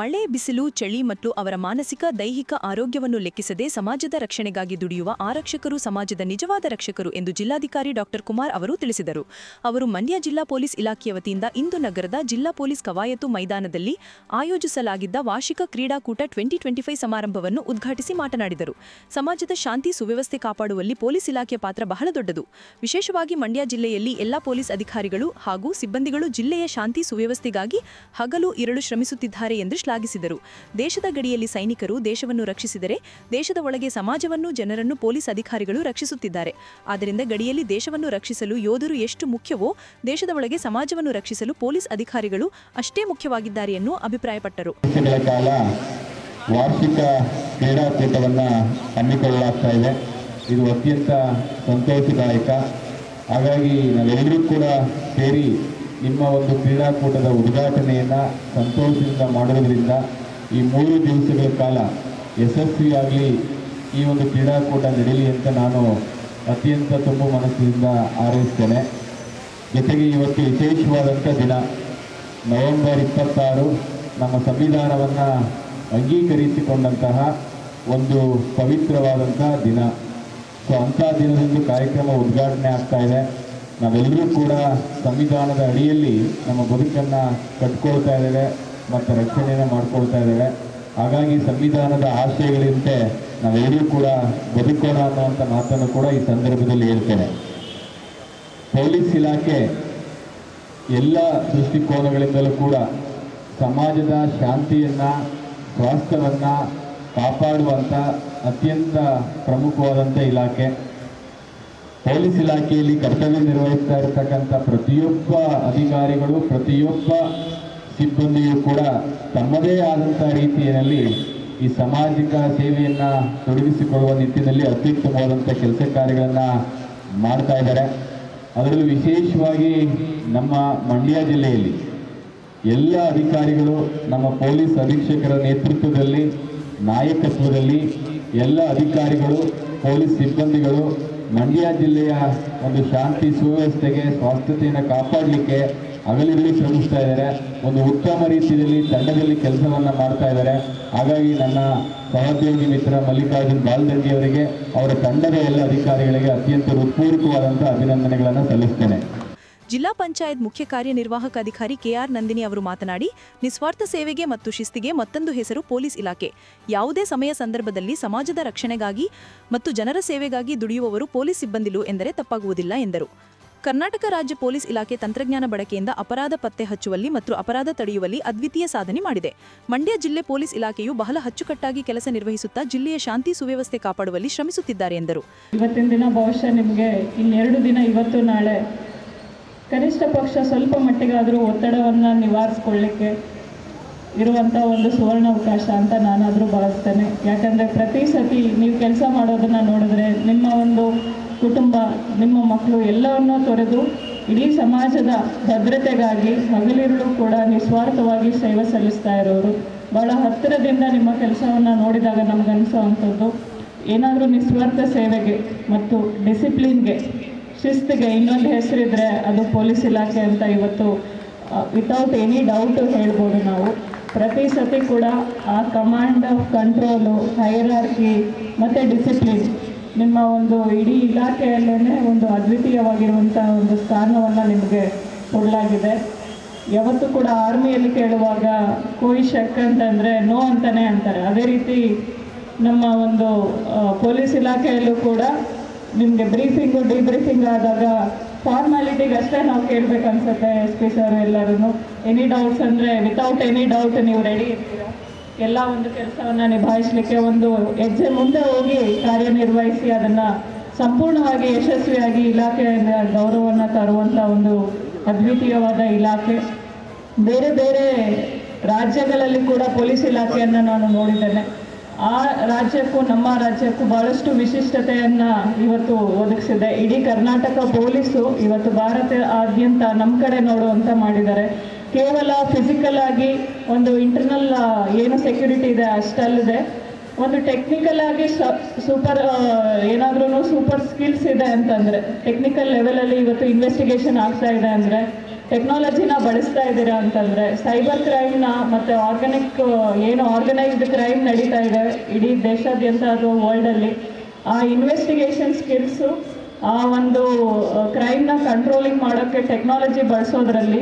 ಮಳೆ, ಬಿಸಿಲು, ಚಳಿ ಮತ್ತು ಅವರ ಮಾನಸಿಕ, ದೈಹಿಕ ಆರೋಗ್ಯವನ್ನು ಲೆಕ್ಕಿಸದೆ ಸಮಾಜದ ರಕ್ಷಣೆಗಾಗಿ ದುಡಿಯುವ ಆರಕ್ಷಕರು ಸಮಾಜದ ನಿಜವಾದ ರಕ್ಷಕರು ಎಂದು ಜಿಲ್ಲಾಧಿಕಾರಿ ಡಾಕ್ಟರ್ ಕುಮಾರ್ ಅವರು ತಿಳಿಸಿದರು. ಅವರು ಮಂಡ್ಯ ಜಿಲ್ಲಾ ಪೊಲೀಸ್ ಇಲಾಖೆಯ ವತಿಯಿಂದ ಇಂದು ನಗರದ ಜಿಲ್ಲಾ ಪೊಲೀಸ್ ಕವಾಯತು ಮೈದಾನದಲ್ಲಿ ಆಯೋಜಿಸಲಾಗಿದ್ದ ವಾರ್ಷಿಕ ಕ್ರೀಡಾಕೂಟ ಟ್ವೆಂಟಿ ಟ್ವೆಂಟಿ ಫೈವ್ ಸಮಾರಂಭವನ್ನು ಉದ್ಘಾಟಿಸಿ ಮಾತನಾಡಿದರು. ಸಮಾಜದ ಶಾಂತಿ, ಸುವ್ಯವಸ್ಥೆ ಕಾಪಾಡುವಲ್ಲಿ ಪೊಲೀಸ್ ಇಲಾಖೆಯ ಪಾತ್ರ ಬಹಳ ದೊಡ್ಡದು. ವಿಶೇಷವಾಗಿ ಮಂಡ್ಯ ಜಿಲ್ಲೆಯಲ್ಲಿ ಎಲ್ಲಾ ಪೊಲೀಸ್ ಅಧಿಕಾರಿಗಳು ಹಾಗೂ ಸಿಬ್ಬಂದಿಗಳು ಜಿಲ್ಲೆಯ ಶಾಂತಿ, ಸುವ್ಯವಸ್ಥೆಗಾಗಿ ಹಗಲು, ಇರಳು ಶ್ರಮಿಸುತ್ತಿದ್ದಾರೆ ಎಂದು ಶ್ಲಾಘಿಸಿದರು. ದೇಶದ ಗಡಿಯಲ್ಲಿ ಸೈನಿಕರು ದೇಶವನ್ನು ರಕ್ಷಿಸಿದರೆ ದೇಶದ ಒಳಗೆ ಸಮಾಜವನ್ನು, ಜನರನ್ನು ಪೊಲೀಸ್ ಅಧಿಕಾರಿಗಳು ರಕ್ಷಿಸುತ್ತಿದ್ದಾರೆ. ಆದ್ದರಿಂದ ಗಡಿಯಲ್ಲಿ ದೇಶವನ್ನು ರಕ್ಷಿಸಲು ಯೋಧರು ಎಷ್ಟು ಮುಖ್ಯವೋ, ದೇಶದ ಒಳಗೆ ಸಮಾಜವನ್ನು ರಕ್ಷಿಸಲು ಪೊಲೀಸ್ ಅಧಿಕಾರಿಗಳು ಅಷ್ಟೇ ಮುಖ್ಯವಾಗಿದ್ದಾರೆ ಎನ್ನು ಅಭಿಪ್ರಾಯಪಟ್ಟರು. ವಾರ್ಷಿಕ ಕ್ರೀಡಾಕೂಟವನ್ನು ಹಮ್ಮಿಕೊಳ್ಳಲಾಗ್ತಾ ಇದೆ. ಇದು ಅತ್ಯಂತ ಸಂತೋಷದಾಯಕ. ಹಾಗಾಗಿ ನಾವೆಲ್ಲರೂ ಕೂಡ ಸೇರಿ ನಿಮ್ಮ ಒಂದು ಕ್ರೀಡಾಕೂಟದ ಉದ್ಘಾಟನೆಯನ್ನು ಸಂತೋಷದಿಂದ ಮಾಡೋದ್ರಿಂದ ಈ ಮೂರು ದಿವಸಗಳ ಕಾಲ ಯಶಸ್ವಿಯಾಗಲಿ ಈ ಒಂದು ಕ್ರೀಡಾಕೂಟ ನಡೆಯಲಿ ಅಂತ ನಾನು ಅತ್ಯಂತ ತುಂಬ ಮನಸ್ಸಿನಿಂದ ಹಾರೈಸ್ತೇನೆ. ಜೊತೆಗೆ ಇವತ್ತು ವಿಶೇಷವಾದಂಥ ದಿನ, ನವೆಂಬರ್ ಇಪ್ಪತ್ತಾರು, ನಮ್ಮ ಸಂವಿಧಾನವನ್ನು ಅಂಗೀಕರಿಸಿಕೊಂಡಂತಹ ಒಂದು ಪವಿತ್ರವಾದಂತಹ ದಿನ. ಸೊ ಅಂಥ ದಿನದಂದು ಕಾರ್ಯಕ್ರಮ ಉದ್ಘಾಟನೆ ಆಗ್ತಾ ಇದೆ. ನಾವೆಲ್ಲರೂ ಕೂಡ ಸಂವಿಧಾನದ ಅಡಿಯಲ್ಲಿ ನಮ್ಮ ಬದುಕನ್ನು ಕಟ್ಕೊಳ್ತಾ ಇದ್ದೇವೆ ಮತ್ತು ರಕ್ಷಣೆಯನ್ನು ಮಾಡ್ಕೊಳ್ತಾ ಇದ್ದೇವೆ. ಹಾಗಾಗಿ ಸಂವಿಧಾನದ ಆಶಯಗಳಂತೆ ನಾವೆಲ್ಲರೂ ಕೂಡ ಬದುಕೋಣ ಅನ್ನುವಂಥ ಮಾತನ್ನು ಕೂಡ ಈ ಸಂದರ್ಭದಲ್ಲಿ ಹೇಳ್ತೇನೆ. ಪೊಲೀಸ್ ಇಲಾಖೆ ಎಲ್ಲ ದೃಷ್ಟಿಕೋನಗಳಿಂದಲೂ ಕೂಡ ಸಮಾಜದ ಶಾಂತಿಯನ್ನು, ಸ್ವಾಸ್ಥ್ಯವನ್ನು ಕಾಪಾಡುವಂಥ ಅತ್ಯಂತ ಪ್ರಮುಖವಾದಂಥ ಇಲಾಖೆ. ಪೊಲೀಸ್ ಇಲಾಖೆಯಲ್ಲಿ ಕರ್ತವ್ಯ ನಿರ್ವಹಿಸ್ತಾ ಇರತಕ್ಕಂಥ ಪ್ರತಿಯೊಬ್ಬ ಅಧಿಕಾರಿಗಳು, ಪ್ರತಿಯೊಬ್ಬ ಸಿಬ್ಬಂದಿಯೂ ಕೂಡ ತಮ್ಮದೇ ಆದಂಥ ರೀತಿಯಲ್ಲಿ ಈ ಸಾಮಾಜಿಕ ಸೇವೆಯನ್ನು ತೊಡಗಿಸಿಕೊಳ್ಳುವ ನಿಟ್ಟಿನಲ್ಲಿ ಅತ್ಯುತ್ತಮವಾದಂಥ ಕೆಲಸ ಕಾರ್ಯಗಳನ್ನು ಮಾಡ್ತಾ ಇದ್ದಾರೆ. ಅದರಲ್ಲೂ ವಿಶೇಷವಾಗಿ ನಮ್ಮ ಮಂಡ್ಯ ಜಿಲ್ಲೆಯಲ್ಲಿ ಎಲ್ಲ ಅಧಿಕಾರಿಗಳು, ನಮ್ಮ ಪೊಲೀಸ್ ಅಧೀಕ್ಷಕರ ನೇತೃತ್ವದಲ್ಲಿ, ನಾಯಕತ್ವದಲ್ಲಿ ಎಲ್ಲ ಅಧಿಕಾರಿಗಳು, ಪೊಲೀಸ್ ಸಿಬ್ಬಂದಿಗಳು ಮಂಡ್ಯ ಜಿಲ್ಲೆಯ ಒಂದು ಶಾಂತಿ ಸುವ್ಯವಸ್ಥೆಗೆ ಸ್ವಾಸ್ಥ್ಯತೆಯನ್ನು ಕಾಪಾಡಲಿಕ್ಕೆ ಹಗಲಿರಲಿ ಶ್ರಮಿಸ್ತಾ ಇದ್ದಾರೆ. ಒಂದು ಉತ್ತಮ ರೀತಿಯಲ್ಲಿ ತಂಡದಲ್ಲಿ ಕೆಲಸವನ್ನು ಮಾಡ್ತಾ ಇದ್ದಾರೆ. ಹಾಗಾಗಿ ನನ್ನ ಸಹೋದ್ಯೋಗಿ ಮಿತ್ರ ಮಲ್ಲಿಕಾರ್ಜುನ್ ಬಾಲ್ದಂಡಿ ಅವರಿಗೆ, ಅವರ ತಂಡದ ಎಲ್ಲ ಅಧಿಕಾರಿಗಳಿಗೆ ಅತ್ಯಂತ ಹೃತ್ಪೂರ್ವಕವಾದಂಥ ಅಭಿನಂದನೆಗಳನ್ನು ಸಲ್ಲಿಸ್ತೇನೆ. ಜಿಲ್ಲಾ ಪಂಚಾಯತ್ ಮುಖ್ಯ ಕಾರ್ಯನಿರ್ವಾಹಕ ಅಧಿಕಾರಿ ಕೆಆರ್ ನಂದಿನಿ ಅವರು ಮಾತನಾಡಿ, ನಿಸ್ವಾರ್ಥ ಸೇವೆಗೆ ಮತ್ತು ಶಿಸ್ತಿಗೆ ಮತ್ತೊಂದು ಹೆಸರು ಪೊಲೀಸ್ ಇಲಾಖೆ. ಯಾವುದೇ ಸಮಯ ಸಂದರ್ಭದಲ್ಲಿ ಸಮಾಜದ ರಕ್ಷಣೆಗಾಗಿ ಮತ್ತು ಜನರ ಸೇವೆಗಾಗಿ ದುಡಿಯುವವರು ಪೊಲೀಸ್ ಸಿಬ್ಬಂದಿಲು ಎಂದರೆ ತಪ್ಪಾಗುವುದಿಲ್ಲ ಎಂದರು. ಕರ್ನಾಟಕ ರಾಜ್ಯ ಪೊಲೀಸ್ ಇಲಾಖೆ ತಂತ್ರಜ್ಞಾನ ಬಳಕೆಯಿಂದ ಅಪರಾಧ ಪತ್ತೆ ಹಚ್ಚುವಲ್ಲಿ ಮತ್ತು ಅಪರಾಧ ತಡೆಯುವಲ್ಲಿ ಅದ್ವಿತೀಯ ಸಾಧನೆ ಮಾಡಿದೆ. ಮಂಡ್ಯ ಜಿಲ್ಲೆ ಪೊಲೀಸ್ ಇಲಾಖೆಯು ಬಹಳ ಅಚ್ಚುಕಟ್ಟಾಗಿ ಕೆಲಸ ನಿರ್ವಹಿಸುತ್ತಾ ಜಿಲ್ಲೆಯ ಶಾಂತಿ ಸುವ್ಯವಸ್ಥೆ ಕಾಪಾಡುವಲ್ಲಿ ಶ್ರಮಿಸುತ್ತಿದ್ದಾರೆ ಎಂದರು. ಇವತ್ತಿನ ದಿನ ಬಹುಶಃ ನಿಮಗೆ ಇನ್ನೆರಡು ದಿನ ಇವತ್ತು ನಾಳೆ ಕನಿಷ್ಠ ಪಕ್ಷ ಸ್ವಲ್ಪ ಮಟ್ಟಿಗಾದರೂ ಒತ್ತಡವನ್ನು ನಿವಾರಿಸ್ಕೊಳ್ಳಿಕ್ಕೆ ಇರುವಂಥ ಒಂದು ಸುವರ್ಣಾವಕಾಶ ಅಂತ ನಾನಾದರೂ ಭಾವಿಸ್ತೇನೆ. ಯಾಕಂದರೆ ಪ್ರತಿ ಸತಿ ನೀವು ಕೆಲಸ ಮಾಡೋದನ್ನು ನೋಡಿದ್ರೆ ನಿಮ್ಮ ಒಂದು ಕುಟುಂಬ, ನಿಮ್ಮ ಮಕ್ಕಳು ಎಲ್ಲವನ್ನೂ ತೊರೆದು ಇಡೀ ಸಮಾಜದ ಭದ್ರತೆಗಾಗಿ, ಹಗಲಿರುಳು ಕೂಡ ನಿಸ್ವಾರ್ಥವಾಗಿ ಸೇವೆ ಸಲ್ಲಿಸ್ತಾ ಇರೋರು. ಭಾಳ ಹತ್ತಿರದಿಂದ ನಿಮ್ಮ ಕೆಲಸವನ್ನು ನೋಡಿದಾಗ ನಮಗನ್ಸೋ ಅಂಥದ್ದು ಏನಾದರೂ ನಿಸ್ವಾರ್ಥ ಸೇವೆಗೆ ಮತ್ತು ಡಿಸಿಪ್ಲಿನ್ಗೆ ಶಿಸ್ತಿಗೆ ಇನ್ನೊಂದು ಹೆಸರಿದ್ರೆ ಅದು ಪೊಲೀಸ್ ಇಲಾಖೆ ಅಂತ ಇವತ್ತು ವಿತೌಟ್ ಎನಿ ಡೌಟ್ ಹೇಳ್ಬೋದು ನಾವು. ಪ್ರತಿ ಸತಿ ಕೂಡ ಆ ಕಮಾಂಡ್ ಆಫ್ ಕಂಟ್ರೋಲು ಹೈರಾರ್ಕಿ ಮತ್ತು ಡಿಸಿಪ್ಲಿನ್ ನಿಮ್ಮ ಒಂದು ಇಡೀ ಇಲಾಖೆಯಲ್ಲೇ ಒಂದು ಅದ್ವಿತೀಯವಾಗಿರುವಂಥ ಒಂದು ಸ್ಥಾನವನ್ನು ನಿಮಗೆ ಕೊಡಲಾಗಿದೆ. ಯಾವತ್ತೂ ಕೂಡ ಆರ್ಮಿಯಲ್ಲಿ ಕೇಳುವಾಗ ಕೋಯಿ ಶಕ್ ಅಂತಂದರೆ ನೋ ಅಂತಲೇ ಅಂತಾರೆ. ಅದೇ ರೀತಿ ನಮ್ಮ ಒಂದು ಪೊಲೀಸ್ ಇಲಾಖೆಯಲ್ಲೂ ಕೂಡ ನಿಮಗೆ ಬ್ರೀಫಿಂಗು ಡಿಬ್ರೀಫಿಂಗ್ ಆದಾಗ ಫಾರ್ಮಾಲಿಟಿಗೆ ಅಷ್ಟೇ ನಾವು ಕೇಳಬೇಕು ಅನ್ಸುತ್ತೆ ಎಸ್ ಪಿ ಸರ್ ಎಲ್ಲರೂ ಎನಿ ಡೌಟ್ಸ್ ಅಂದರೆ ವಿತೌಟ್ ಎನಿ ಡೌಟ್ ನೀವು ರೆಡಿ ಇರ್ತೀರಾ? ಎಲ್ಲ ಒಂದು ಕೆಲಸವನ್ನು ನಿಭಾಯಿಸಲಿಕ್ಕೆ ಒಂದು ಹೆಜ್ಜೆ ಮುಂದೆ ಹೋಗಿ ಕಾರ್ಯನಿರ್ವಹಿಸಿ ಅದನ್ನು ಸಂಪೂರ್ಣವಾಗಿ ಯಶಸ್ವಿಯಾಗಿ ಇಲಾಖೆಯಿಂದ ಗೌರವವನ್ನು ತರುವಂಥ ಒಂದು ಅದ್ವಿತೀಯವಾದ ಇಲಾಖೆ. ಬೇರೆ ಬೇರೆ ರಾಜ್ಯಗಳಲ್ಲಿ ಕೂಡ ಪೊಲೀಸ್ ಇಲಾಖೆಯನ್ನು ನಾನು ನೋಡಿದ್ದೇನೆ. ಆ ರಾಜ್ಯಕ್ಕೂ, ನಮ್ಮ ರಾಜ್ಯಕ್ಕೂ ಬಹಳಷ್ಟು ವಿಶಿಷ್ಟತೆಯನ್ನು ಇವತ್ತು ಒದಗಿಸಿದೆ. ಇಡೀ ಕರ್ನಾಟಕ ಪೊಲೀಸು ಇವತ್ತು ಭಾರತ ಆದ್ಯಂತ ನಮ್ಮ ಕಡೆ ನೋಡುವಂತ ಮಾಡಿದ್ದಾರೆ. ಕೇವಲ ಫಿಸಿಕಲ್ ಆಗಿ ಒಂದು ಇಂಟರ್ನಲ್ ಏನು ಸೆಕ್ಯೂರಿಟಿ ಇದೆ ಅಷ್ಟಲ್ಲದೆ. ಒಂದು ಟೆಕ್ನಿಕಲ್ ಆಗಿ ಸೂಪರ್ ಏನಾದ್ರೂ ಸೂಪರ್ ಸ್ಕಿಲ್ಸ್ ಇದೆ ಅಂತಂದ್ರೆ. ಟೆಕ್ನಿಕಲ್ ಲೆವೆಲಲ್ಲಿ ಇವತ್ತು ಇನ್ವೆಸ್ಟಿಗೇಷನ್ ಆಗ್ತಾ ಇದೆ ಅಂದ್ರೆ ಟೆಕ್ನಾಲಜಿನ ಬಳಸ್ತಾ ಇದ್ದೀರಾ ಅಂತಂದರೆ ಸೈಬರ್ ಕ್ರೈಮ್ನ ಮತ್ತು ಆರ್ಗಾನಿಕ್ ಏನು ಆರ್ಗನೈಸ್ಡ್ ಕ್ರೈಮ್ ನಡೀತಾ ಇದೆ ಇಡೀ ದೇಶಾದ್ಯಂತ ಅದು ವರ್ಲ್ಡಲ್ಲಿ ಆ ಇನ್ವೆಸ್ಟಿಗೇಷನ್ ಸ್ಕಿಲ್ಸು ಆ ಒಂದು ಕ್ರೈಮ್ನ ಕಂಟ್ರೋಲಿಂಗ್ ಮಾಡೋಕ್ಕೆ ಟೆಕ್ನಾಲಜಿ ಬಳಸೋದ್ರಲ್ಲಿ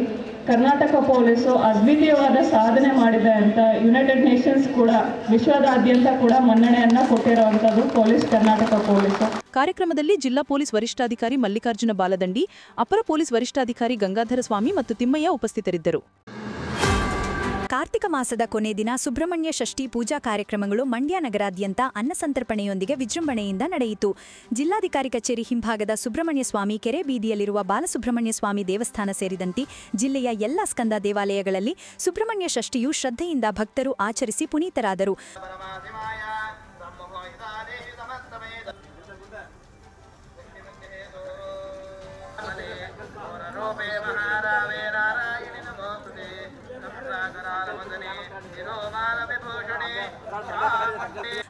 ಕರ್ನಾಟಕ ಪೊಲೀಸು ಅದ್ವಿತೀಯವಾದ ಸಾಧನೆ ಮಾಡಿದೆ ಅಂತ ಯುನೈಟೆಡ್ ನೇಷನ್ಸ್ ಕೂಡ, ವಿಶ್ವದಾದ್ಯಂತ ಕೂಡ ಮನ್ನಣೆಯನ್ನ ಕೊಟ್ಟಿರುವಂತದ್ದು ಪೊಲೀಸ್, ಕರ್ನಾಟಕ ಪೊಲೀಸು. ಕಾರ್ಯಕ್ರಮದಲ್ಲಿ ಜಿಲ್ಲಾ ಪೊಲೀಸ್ ವರಿಷ್ಠಾಧಿಕಾರಿ ಮಲ್ಲಿಕಾರ್ಜುನ ಬಾಲದಂಡಿ, ಅಪರ ಪೊಲೀಸ್ ವರಿಷ್ಠಾಧಿಕಾರಿ ಗಂಗಾಧರ ಸ್ವಾಮಿ ಮತ್ತು ತಿಮ್ಮಯ್ಯ ಉಪಸ್ಥಿತರಿದ್ದರು. ಕಾರ್ತಿಕ ಮಾಸದ ಕೊನೆ ದಿನ ಸುಬ್ರಹ್ಮಣ್ಯ ಷಷ್ಠಿ ಪೂಜಾ ಕಾರ್ಯಕ್ರಮಗಳು ಮಂಡ್ಯ ನಗರಾದ್ಯಂತ ಅನ್ನಸಂತರ್ಪಣೆಯೊಂದಿಗೆ ವಿಜೃಂಭಣೆಯಿಂದ ನಡೆಯಿತು. ಜಿಲ್ಲಾಧಿಕಾರಿ ಕಚೇರಿ ಹಿಂಭಾಗದ ಸುಬ್ರಹ್ಮಣ್ಯ ಸ್ವಾಮಿ ಕೆರೆ ಬೀದಿಯಲ್ಲಿರುವ ಬಾಲಸುಬ್ರಹ್ಮಣ್ಯ ಸ್ವಾಮಿ ದೇವಸ್ಥಾನ ಸೇರಿದಂತೆ ಜಿಲ್ಲೆಯ ಎಲ್ಲ ಸ್ಕಂದ ದೇವಾಲಯಗಳಲ್ಲಿ ಸುಬ್ರಹ್ಮಣ್ಯ ಷಷ್ಠಿಯು ಶ್ರದ್ಧೆಯಿಂದ ಭಕ್ತರು ಆಚರಿಸಿ ಪುನೀತರಾದರು.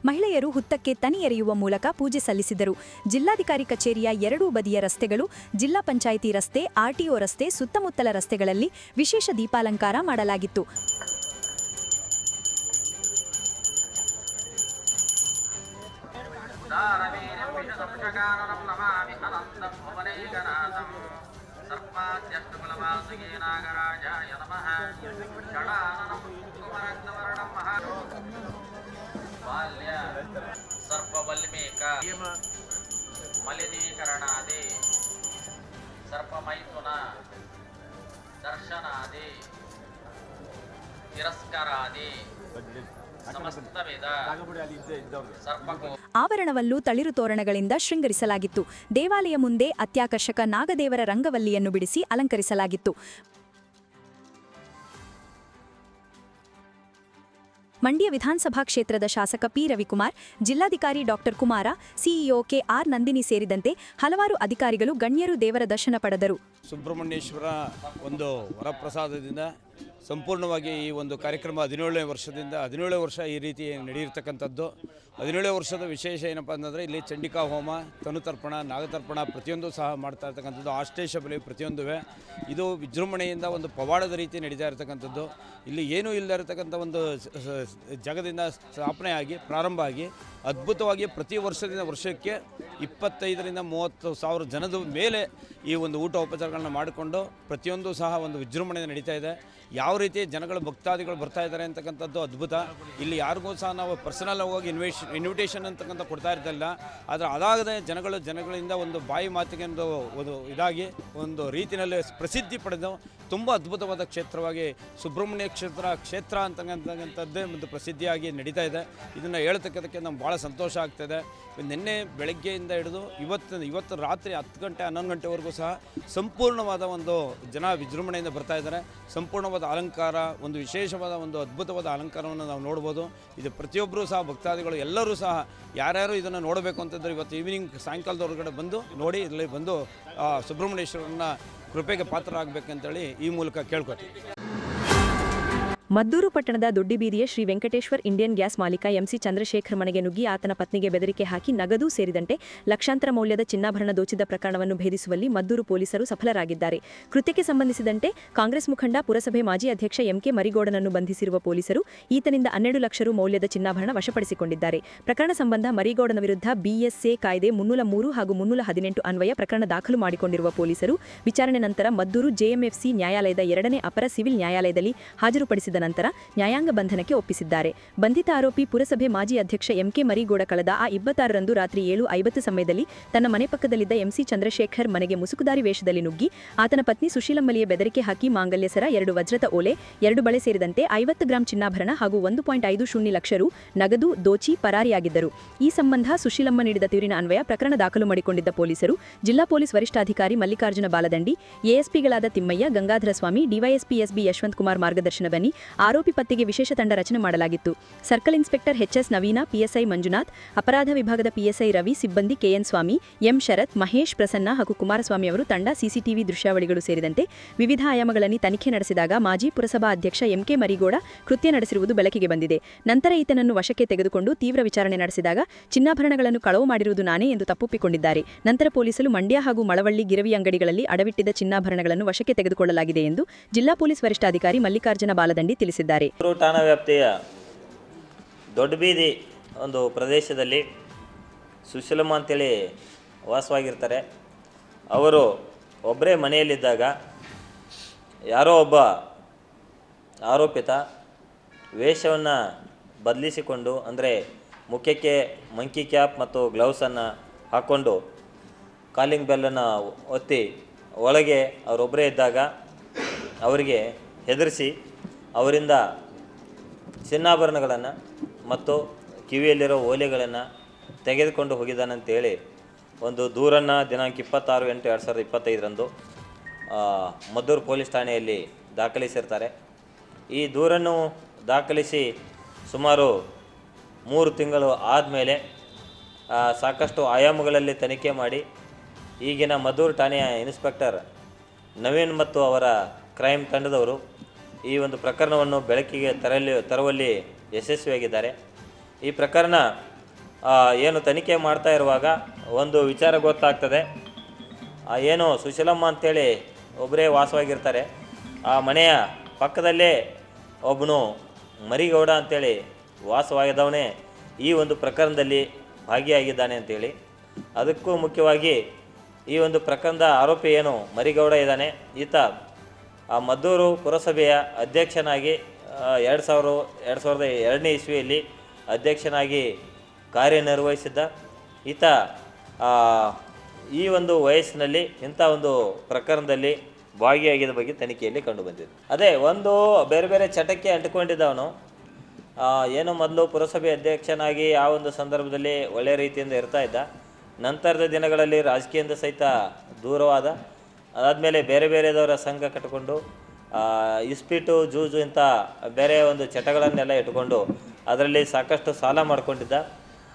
ಮಹಿಳೆಯರು ಹುತ್ತಕ್ಕೆ ತನಿ ಎರೆಯುವ ಮೂಲಕ ಪೂಜೆ ಸಲ್ಲಿಸಿದರು. ಜಿಲ್ಲಾಧಿಕಾರಿ ಕಚೇರಿಯ ಎರಡೂ ಬದಿಯ ರಸ್ತೆಗಳು, ಜಿಲ್ಲಾ ಪಂಚಾಯಿತಿ ರಸ್ತೆ ಆರ್ಟಿಒ ರಸ್ತೆ, ಸುತ್ತಮುತ್ತಲ ರಸ್ತೆಗಳಲ್ಲಿ ವಿಶೇಷ ದೀಪಾಲಂಕಾರ ಮಾಡಲಾಗಿತ್ತು. ನಮಃ ಬಾಲ್ಯ ಸರ್ಪವಲ್ಮೇಕ. ಮಲಿನೀಕರಣಾದಿ. ಸರ್ಪಮೈಥುನ ದರ್ಶನಾದಿ. ತಿರಸ್ಕರಾದಿ. ಆವರಣವಲ್ಲೂ ತಳಿರು ತೋರಣಗಳಿಂದ ಶೃಂಗರಿಸಲಾಗಿತ್ತು. ದೇವಾಲಯ ಮುಂದೆ ಅತ್ಯಾಕರ್ಷಕ ನಾಗದೇವರ ರಂಗವಲ್ಲಿಯನ್ನು ಬಿಡಿಸಿ ಅಲಂಕರಿಸಲಾಗಿತ್ತು. ಮಂಡ್ಯ ವಿಧಾನಸಭಾ ಕ್ಷೇತ್ರದ ಶಾಸಕ ಪಿ ರವಿಕುಮಾರ್, ಜಿಲ್ಲಾಧಿಕಾರಿ doctor Kumara, CEO K R Nandini ಸೇರಿದಂತೆ ಹಲವಾರು ಅಧಿಕಾರಿಗಳು ಗಣ್ಯರು ದೇವರ ದರ್ಶನ ಪಡೆದರು. ಸುಬ್ರಹ್ಮಣ್ಯೇಶ್ವರ ಒಂದು ವರಪ್ರಸಾದದಿಂದ ಸಂಪೂರ್ಣವಾಗಿ ಈ ಒಂದು ಕಾರ್ಯಕ್ರಮ ಹದಿನೇಳನೇ ವರ್ಷದಿಂದ ಹದಿನೇಳನೇ ವರ್ಷ ಈ ರೀತಿ ನಡೆಯಿರ್ತಕ್ಕಂಥದ್ದು ಹದಿನೇಳನೇ ವರ್ಷದ ವಿಶೇಷ ಏನಪ್ಪ ಅಂತಂದರೆ ಇಲ್ಲಿ ಚಂಡಿಕಾ ಹೋಮ ತನುತರ್ಪಣ ನಾಗತರ್ಪಣ ಪ್ರತಿಯೊಂದು ಸಹ ಮಾಡ್ತಾ ಇರ್ತಕ್ಕಂಥದ್ದು, ಆಷ್ಟೇಶ ಬಲಿ ಪ್ರತಿಯೊಂದುವೆ. ಇದು ವಿಜೃಂಭಣೆಯಿಂದ ಒಂದು ಪವಾಡದ ರೀತಿ ನಡೀತಾ ಇರತಕ್ಕಂಥದ್ದು. ಇಲ್ಲಿ ಏನೂ ಇಲ್ಲದೆ ಇರತಕ್ಕಂಥ ಒಂದು ಜಗದಿಂದ ಸ್ಥಾಪನೆ ಆಗಿ, ಪ್ರಾರಂಭ ಆಗಿ, ಅದ್ಭುತವಾಗಿ ಪ್ರತಿ ವರ್ಷದಿಂದ ವರ್ಷಕ್ಕೆ ಇಪ್ಪತ್ತೈದರಿಂದ ಮೂವತ್ತು ಸಾವಿರ ಜನದ ಮೇಲೆ ಈ ಒಂದು ಊಟ ಉಪಚಾರಗಳನ್ನ ಮಾಡಿಕೊಂಡು ಪ್ರತಿಯೊಂದು ಸಹ ಒಂದು ವಿಜೃಂಭಣೆ ನಡೀತಾ ಇದೆ. ಯಾವ ರೀತಿ ಜನಗಳು, ಭಕ್ತಾದಿಗಳು ಬರ್ತಾ ಇದ್ದಾರೆ ಅಂತಕ್ಕಂಥದ್ದು ಅದ್ಭುತ. ಇಲ್ಲಿ ಯಾರಿಗೂ ಸಹ ನಾವು ಪರ್ಸನಲ್ ಹೋಗಿ ಇನ್ವೇಶ್ ಇನ್ವಿಟೇಷನ್ ಅಂತಕ್ಕಂಥ ಕೊಡ್ತಾ ಇರ್ತಿಲ್ಲ. ಆದರೆ ಅದಾಗದೆ ಜನಗಳು ಜನಗಳಿಂದ ಒಂದು ಬಾಯಿ ಮಾತಿಗೆ ಒಂದು ಇದಾಗಿ ಒಂದು ರೀತಿಯಲ್ಲಿ ಪ್ರಸಿದ್ಧಿ ಪಡೆದು ತುಂಬ ಅದ್ಭುತವಾದ ಕ್ಷೇತ್ರವಾಗಿ ಸುಬ್ರಹ್ಮಣ್ಯ ಕ್ಷೇತ್ರ ಕ್ಷೇತ್ರ ಅಂತಕ್ಕಂಥದ್ದೇ ಒಂದು ಪ್ರಸಿದ್ಧಿಯಾಗಿ ನಡೀತಾ ಇದೆ. ಇದನ್ನು ಹೇಳ್ತಕ್ಕಂಥಕ್ಕೆ ನಮ್ಗೆ ಭಾಳ ಸಂತೋಷ ಆಗ್ತಾಯಿದೆ ನಿನ್ನೆ ಬೆಳಗ್ಗೆಯಿಂದ ಹಿಡಿದು ಇವತ್ತು ಇವತ್ತು ರಾತ್ರಿ ಹತ್ತು ಗಂಟೆ, ಹನ್ನೊಂದು ಗಂಟೆವರೆಗೂ ಸಹ ಸಂಪೂರ್ಣವಾದ ಒಂದು ಜನ ವಿಜೃಂಭಣೆಯಿಂದ ಬರ್ತಾ ಇದ್ದಾರೆ. ಸಂಪೂರ್ಣವಾದ ಅಲಂಕಾರ, ಒಂದು ವಿಶೇಷವಾದ ಒಂದು ಅದ್ಭುತವಾದ ಅಲಂಕಾರವನ್ನು ನಾವು ನೋಡ್ಬೋದು. ಇದು ಪ್ರತಿಯೊಬ್ಬರೂ ಸಹ, ಭಕ್ತಾದಿಗಳು ಎಲ್ಲರೂ ಸಹ ಯಾರ್ಯಾರು ಇದನ್ನು ನೋಡಬೇಕು ಅಂತಂದರೆ ಇವತ್ತು ಈವ್ನಿಂಗ್ ಹೊರಗಡೆ ಬಂದು ನೋಡಿ ಇಲ್ಲಿ ಬಂದು ಸುಬ್ರಹ್ಮಣ್ಯೇಶ್ವರನ್ನ ಸುಬ್ರಹ್ಮಣ್ಯೇಶ್ವರನ ಕೃಪೆಗೆ ಪಾತ್ರರಾಗಬೇಕಂತೇಳಿ ಈ ಮೂಲಕ ಕೇಳ್ಕೊತೀವಿ. ಮದ್ದೂರು ಪಟ್ಟಣದ ದೊಡ್ಡಿಬೀದಿಯ ಶ್ರೀ ವೆಂಕಟೇಶ್ವರ್ ಇಂಡಿಯನ್ ಗ್ಯಾಸ್ ಮಾಲೀಕ ಎಂಸಿ ಚಂದ್ರಶೇಖರ್ ಮನೆಗೆ ನುಗ್ಗಿ ಆತನ ಪತ್ನಿಗೆ ಬೆದರಿಕೆ ಹಾಕಿ ನಗದು ಸೇರಿದಂತೆ ಲಕ್ಷಾಂತರ ಮೌಲ್ಯದ ಚಿನ್ನಾಭರಣ ದೋಚಿದ ಪ್ರಕರಣವನ್ನು ಭೇದಿಸುವಲ್ಲಿ ಮದ್ದೂರು ಪೊಲೀಸರು ಸಫಲರಾಗಿದ್ದಾರೆ. ಕೃತ್ಯಕ್ಕೆ ಸಂಬಂಧಿಸಿದಂತೆ ಕಾಂಗ್ರೆಸ್ ಮುಖಂಡ, ಪುರಸಭೆ ಮಾಜಿ ಅಧ್ಯಕ್ಷ ಎಂಕೆ ಮರಿಗೌಡನನ್ನು ಬಂಧಿಸಿರುವ ಪೊಲೀಸರು ಈತನಿಂದ ಹನ್ನೆರಡು ಲಕ್ಷ ರು ಮೌಲ್ಯದ ಚಿನ್ನಾಭರಣ ವಶಪಡಿಸಿಕೊಂಡಿದ್ದಾರೆ. ಪ್ರಕರಣ ಸಂಬಂಧ ಮರಿಗೌಡನ ವಿರುದ್ಧ ಬಿಎಸ್ಎ ಕಾಯ್ದೆ ಮುನ್ನೂಲ ಮೂರು ಹಾಗೂ ಮುನ್ನೂಲ ಹದಿನೆಂಟು ಅನ್ವಯ ಪ್ರಕರಣ ದಾಖಲು ಮಾಡಿಕೊಂಡಿರುವ ಪೊಲೀಸರು ವಿಚಾರಣೆ ನಂತರ ಮದ್ದೂರು ಜೆಎಂಎಫ್ಸಿ ನ್ಯಾಯಾಲಯದ ಎರಡನೇ ಅಪರ ಸಿವಿಲ್ ನ್ಯಾಯಾಲಯದಲ್ಲಿ ಹಾಜರುಪಡಿಸಿದ ನಂತರ ನ್ಯಾಯಾಂಗ ಬಂಧನಕ್ಕೆ ಒಪ್ಪಿಸಿದ್ದಾರೆ. ಬಂಧಿತ ಆರೋಪಿ ಪುರಸಭೆ ಮಾಜಿ ಅಧ್ಯಕ್ಷ ಎಂಕೆ ಮರಿಗೌಡ ಕಳೆದ ಆ ಇಪ್ಪತ್ತಾರರಂದು ರಾತ್ರಿ ಏಳು ಐವತ್ತು ಸಮಯದಲ್ಲಿ ತನ್ನ ಮನೆ ಪಕ್ಕದಲ್ಲಿದ್ದ ಎಂಸಿ ಚಂದ್ರಶೇಖರ್ ಮನೆಗೆ ಮುಸುಕುದಾರಿ ವೇಷದಲ್ಲಿ ನುಗ್ಗಿ, ಆತನ ಪತ್ನಿ ಸುಶೀಲಮ್ಮಲಿಯ ಬೆದರಿಕೆ ಹಾಕಿ ಮಾಂಗಲ್ಯ ಸರ ಎರಡು ವಜ್ರದ ಓಲೆ, ಎರಡು ಬಳೆ ಸೇರಿದಂತೆ ಐವತ್ತು ಗ್ರಾಂ ಚಿನ್ನಾಭರಣ ಹಾಗೂ ಒಂದು ಪಾಯಿಂಟ್ ಐದು ಶೂನ್ಯ ಲಕ್ಷ ರು ನಗದು ದೋಚಿ ಪರಾರಿಯಾಗಿದ್ದರು. ಈ ಸಂಬಂಧ ಸುಶೀಲಮ್ಮ ನೀಡಿದ ತೀರಿನ ಅನ್ವಯ ಪ್ರಕರಣ ದಾಖಲು ಮಾಡಿಕೊಂಡಿದ್ದ ಪೊಲೀಸರು, ಜಿಲ್ಲಾ ಪೊಲೀಸ್ ವರಿಷ್ಠಾಧಿಕಾರಿ ಮಲ್ಲಿಕಾರ್ಜುನ ಬಾಲದಂಡಿ, ಎಎಸ್ಪಿಗಳಾದ ತಿಮ್ಮಯ್ಯ, ಗಂಗಾಧರ ಸ್ವಾಮಿ, ಡಿವೈಎಸ್ಪಿ ಎಸ್ಬಿ ಯಶವಂತ್ ಕುಮಾರ್ ಮಾರ್ಗದರ್ಶನ ಬನ್ನಿ ಆರೋಪಿ ಪತ್ತೆಗೆ ವಿಶೇಷ ತಂಡ ರಚನೆ ಮಾಡಲಾಗಿತ್ತು. Circle inspector HS Naveena, PSI Manjunath, ಅಪರಾಧ ವಿಭಾಗದ ಪಿಎಸ್ಐ ರವಿ ಸಿಬ್ಬಂದಿ ಕೆಎನ್ ಸ್ವಾಮಿ, ಎಂ ಶರತ್, ಮಹೇಶ್ ಪ್ರಸನ್ನ ಹಾಗೂ ಕುಮಾರಸ್ವಾಮಿ ಅವರು ತಂಡ ಸಿಸಿಟಿವಿ ದೃಶ್ಯಾವಳಿಗಳು ಸೇರಿದಂತೆ ವಿವಿಧ ಆಯಾಮಗಳಲ್ಲಿ ತನಿಖೆ ನಡೆಸಿದಾಗ ಮಾಜಿ ಪುರಸಭಾ ಅಧ್ಯಕ್ಷ ಎಂಕೆ ಮರಿಗೌಡ ಕೃತ್ಯ ನಡೆಸಿರುವುದು ಬೆಳಕಿಗೆ ಬಂದಿದೆ. ನಂತರ ಈತನನ್ನು ವಶಕ್ಕೆ ತೆಗೆದುಕೊಂಡು ತೀವ್ರ ವಿಚಾರಣೆ ನಡೆಸಿದಾಗ ಚಿನ್ನಾಭರಣಗಳನ್ನು ಕಳವು ಮಾಡಿರುವುದು ನಾನೇ ಎಂದು ತಪ್ಪೊಪ್ಪಿಕೊಂಡಿದ್ದಾರೆ. ನಂತರ ಪೊಲೀಸರು ಮಂಡ್ಯ ಹಾಗೂ ಮಳವಳ್ಳಿ ಗಿರವಿ ಅಂಗಡಿಗಳಲ್ಲಿ ಅಡವಿಟ್ಟಿದ್ದ ಚಿನ್ನಾಭರಣಗಳನ್ನು ವಶಕ್ಕೆ ತೆಗೆದುಕೊಳ್ಳಲಾಗಿದೆ ಎಂದು ಜಿಲ್ಲಾ ಪೊಲೀಸ್ ವರಿಷ್ಠಾಧಿಕಾರಿ ಮಲ್ಲಿಕಾರ್ಜುನ ಬಾಲದಂಡಿ ತಿಳಿಸಿದ್ದಾರೆ. ಠಾಣಾ ವ್ಯಾಪ್ತಿಯ ದೊಡ್ಡಬೀದಿ ಒಂದು ಪ್ರದೇಶದಲ್ಲಿ ಸುಶೀಲಮ್ಮ ಅಂತೇಳಿ ವಾಸವಾಗಿರ್ತಾರೆ. ಅವರು ಒಬ್ಬರೇ ಮನೆಯಲ್ಲಿದ್ದಾಗ ಯಾರೋ ಒಬ್ಬ ಆರೋಪಿತ ವೇಷವನ್ನು ಬದಲಿಸಿಕೊಂಡು, ಅಂದರೆ ಮುಖ್ಯಕ್ಕೆ ಮಂಕಿ ಕ್ಯಾಪ್ ಮತ್ತು ಗ್ಲೌಸನ್ನು ಹಾಕ್ಕೊಂಡು ಕಾಲಿಂಗ್ ಬೆಲ್ಲನ್ನು ಒತ್ತಿ ಒಳಗೆ ಅವರೊಬ್ಬರೇ ಇದ್ದಾಗ ಅವರಿಗೆ ಹೆದರಿಸಿ ಅವರಿಂದ ಚಿನ್ನಾಭರಣಗಳನ್ನು ಮತ್ತು ಕಿವಿಯಲ್ಲಿರೋ ಓಲೆಗಳನ್ನು ತೆಗೆದುಕೊಂಡು ಹೋಗಿದ್ದಾನಂತೇಳಿ ಒಂದು ದೂರನ್ನು ದಿನಾಂಕ ಇಪ್ಪತ್ತಾರು ಎಂಟು ಎರಡು ಸಾವಿರದ ಇಪ್ಪತ್ತೈದರಂದು ಮದ್ದೂರು ಪೊಲೀಸ್ ಠಾಣೆಯಲ್ಲಿ ದಾಖಲಿಸಿರ್ತಾರೆ. ಈ ದೂರನ್ನು ದಾಖಲಿಸಿ ಸುಮಾರು ಮೂರು ತಿಂಗಳು ಆದಮೇಲೆ ಸಾಕಷ್ಟು ಆಯಾಮಗಳಲ್ಲಿ ತನಿಖೆ ಮಾಡಿ ಈಗಿನ ಮದ್ದೂರು ಠಾಣೆಯ ಇನ್ಸ್ಪೆಕ್ಟರ್ ನವೀನ್ ಮತ್ತು ಅವರ ಕ್ರೈಮ್ ತಂಡದವರು ಈ ಒಂದು ಪ್ರಕರಣವನ್ನು ಬೆಳಕಿಗೆ ತರಲಿ, ತರುವಲ್ಲಿ ಯಶಸ್ವಿಯಾಗಿದ್ದಾರೆ. ಈ ಪ್ರಕರಣ ಏನು ತನಿಖೆ ಮಾಡ್ತಾ ಇರುವಾಗ ಒಂದು ವಿಚಾರ ಗೊತ್ತಾಗ್ತದೆ. ಏನು ಸುಶೀಲಮ್ಮ ಅಂತೇಳಿ ಒಬ್ಬರೇ ವಾಸವಾಗಿರ್ತಾರೆ. ಆ ಮನೆಯ ಪಕ್ಕದಲ್ಲೇ ಒಬ್ಬನು ಮರಿಗೌಡ ಅಂತೇಳಿ ವಾಸವಾಗಿದ್ದವನೇ ಈ ಒಂದು ಪ್ರಕರಣದಲ್ಲಿ ಭಾಗಿಯಾಗಿದ್ದಾನೆ ಅಂತೇಳಿ. ಅದಕ್ಕೂ ಮುಖ್ಯವಾಗಿ ಈ ಒಂದು ಪ್ರಕರಣದ ಆರೋಪಿ ಏನು ಮರಿಗೌಡ ಇದ್ದಾನೆ. ಈತ ಆ ಮದ್ದೂರು ಪುರಸಭೆಯ ಅಧ್ಯಕ್ಷನಾಗಿ ಎರಡು ಸಾವಿರ, ಎರಡು ಸಾವಿರದ ಎರಡನೇ ಇಸ್ವಿಯಲ್ಲಿ ಅಧ್ಯಕ್ಷನಾಗಿ ಕಾರ್ಯನಿರ್ವಹಿಸಿದ್ದ ಈತ ಈ ಒಂದು ವಯಸ್ಸಿನಲ್ಲಿ ಇಂಥ ಒಂದು ಪ್ರಕರಣದಲ್ಲಿ ಭಾಗಿಯಾಗಿದ್ದ ಬಗ್ಗೆ ತನಿಖೆಯಲ್ಲಿ ಕಂಡುಬಂದಿದೆ ಅದೇ, ಒಂದು ಬೇರೆ ಬೇರೆ ಚಟಕ್ಕೆ ಅಂಟಿಕೊಂಡಿದ್ದವನು ಏನು ಮೊದಲು ಪುರಸಭೆ ಅಧ್ಯಕ್ಷನಾಗಿ ಆ ಒಂದು ಸಂದರ್ಭದಲ್ಲಿ ಒಳ್ಳೆಯ ರೀತಿಯಿಂದ ಇರ್ತಾ ಇದ್ದ, ನಂತರದ ದಿನಗಳಲ್ಲಿ ರಾಜಕೀಯದಿಂದ ಸಹಿತ ದೂರವಾದ ಅದಾದಮೇಲೆ ಬೇರೆ ಬೇರೆದವರ ಸಂಘ ಕಟ್ಟಿಕೊಂಡು ಆ, ಇಸ್ಪೀಟು ಜೂಜು ಇಂಥ ಬೇರೆ ಒಂದು ಚಟಗಳನ್ನೆಲ್ಲ ಇಟ್ಕೊಂಡು ಅದರಲ್ಲಿ ಸಾಕಷ್ಟು ಸಾಲ ಮಾಡಿಕೊಂಡಿದ್ದ.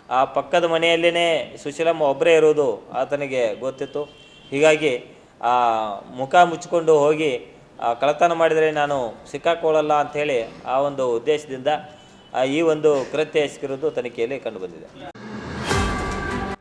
ಆ ಪಕ್ಕದ ಮನೆಯಲ್ಲೇ ಸುಶೀಲಮ್ಮ ಒಬ್ಬರೇ ಇರುವುದು ಆತನಿಗೆ ಗೊತ್ತಿತ್ತು. ಹೀಗಾಗಿ ಆ ಮುಖ ಮುಚ್ಚಿಕೊಂಡು ಹೋಗಿ ಕಳತನ ಮಾಡಿದರೆ ನಾನು ಸಿಕ್ಕಾಕೊಳ್ಳಲ್ಲ ಅಂಥೇಳಿ ಆ ಒಂದು ಉದ್ದೇಶದಿಂದ ಈ ಒಂದು ಕೃತ್ಯ ಎಸಗಿರೋದು ತನಿಖೆಯಲ್ಲಿ ಕಂಡುಬಂದಿದೆ